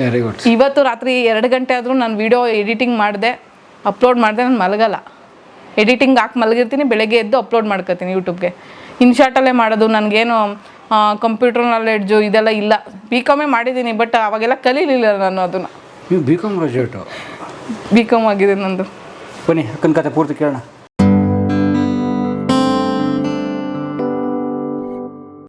ವೆರಿ ಗುಡ್ ಇವತ್ತು ರಾತ್ರಿ ಎರಡು ಗಂಟೆ ಆದರೂ ನಾನು ವೀಡಿಯೋ ಎಡಿಟಿಂಗ್ ಮಾಡಿದೆ. ಅಪ್ಲೋಡ್ ಮಾಡಿದೆ ನಾನು ಮಲಗಲ್ಲ. ಎಡಿಟಿಂಗ್ ಹಾಕಿ ಮಲಗಿರ್ತೀನಿ ಬೆಳಗ್ಗೆ ಎದ್ದು ಅಪ್ಲೋಡ್ ಮಾಡ್ಕೋತೀನಿ ಯೂಟ್ಯೂಬ್ಗೆ ಇನ್ಶಾರ್ಟಲ್ಲೇ ಮಾಡೋದು ನನಗೇನು ಕಂಪ್ಯೂಟರ್ ನಾಲೆಡ್ಜು ಇದೆಲ್ಲ ಇಲ್ಲ. ಬಿ ಕಾಮೇ ಮಾಡಿದ್ದೀನಿ ಬಟ್ ಅವಾಗೆಲ್ಲ ಕಲೀಲಿಲ್ಲ ನಾನು ಅದನ್ನು. ನೀವು B Com graduate B Com ಆಗಿದೆ ನಂದು. ಬನ್ನಿ ಅಕ್ಕನ ಕತೆ ಪೂರ್ತಿ ಕೇಳೋಣ.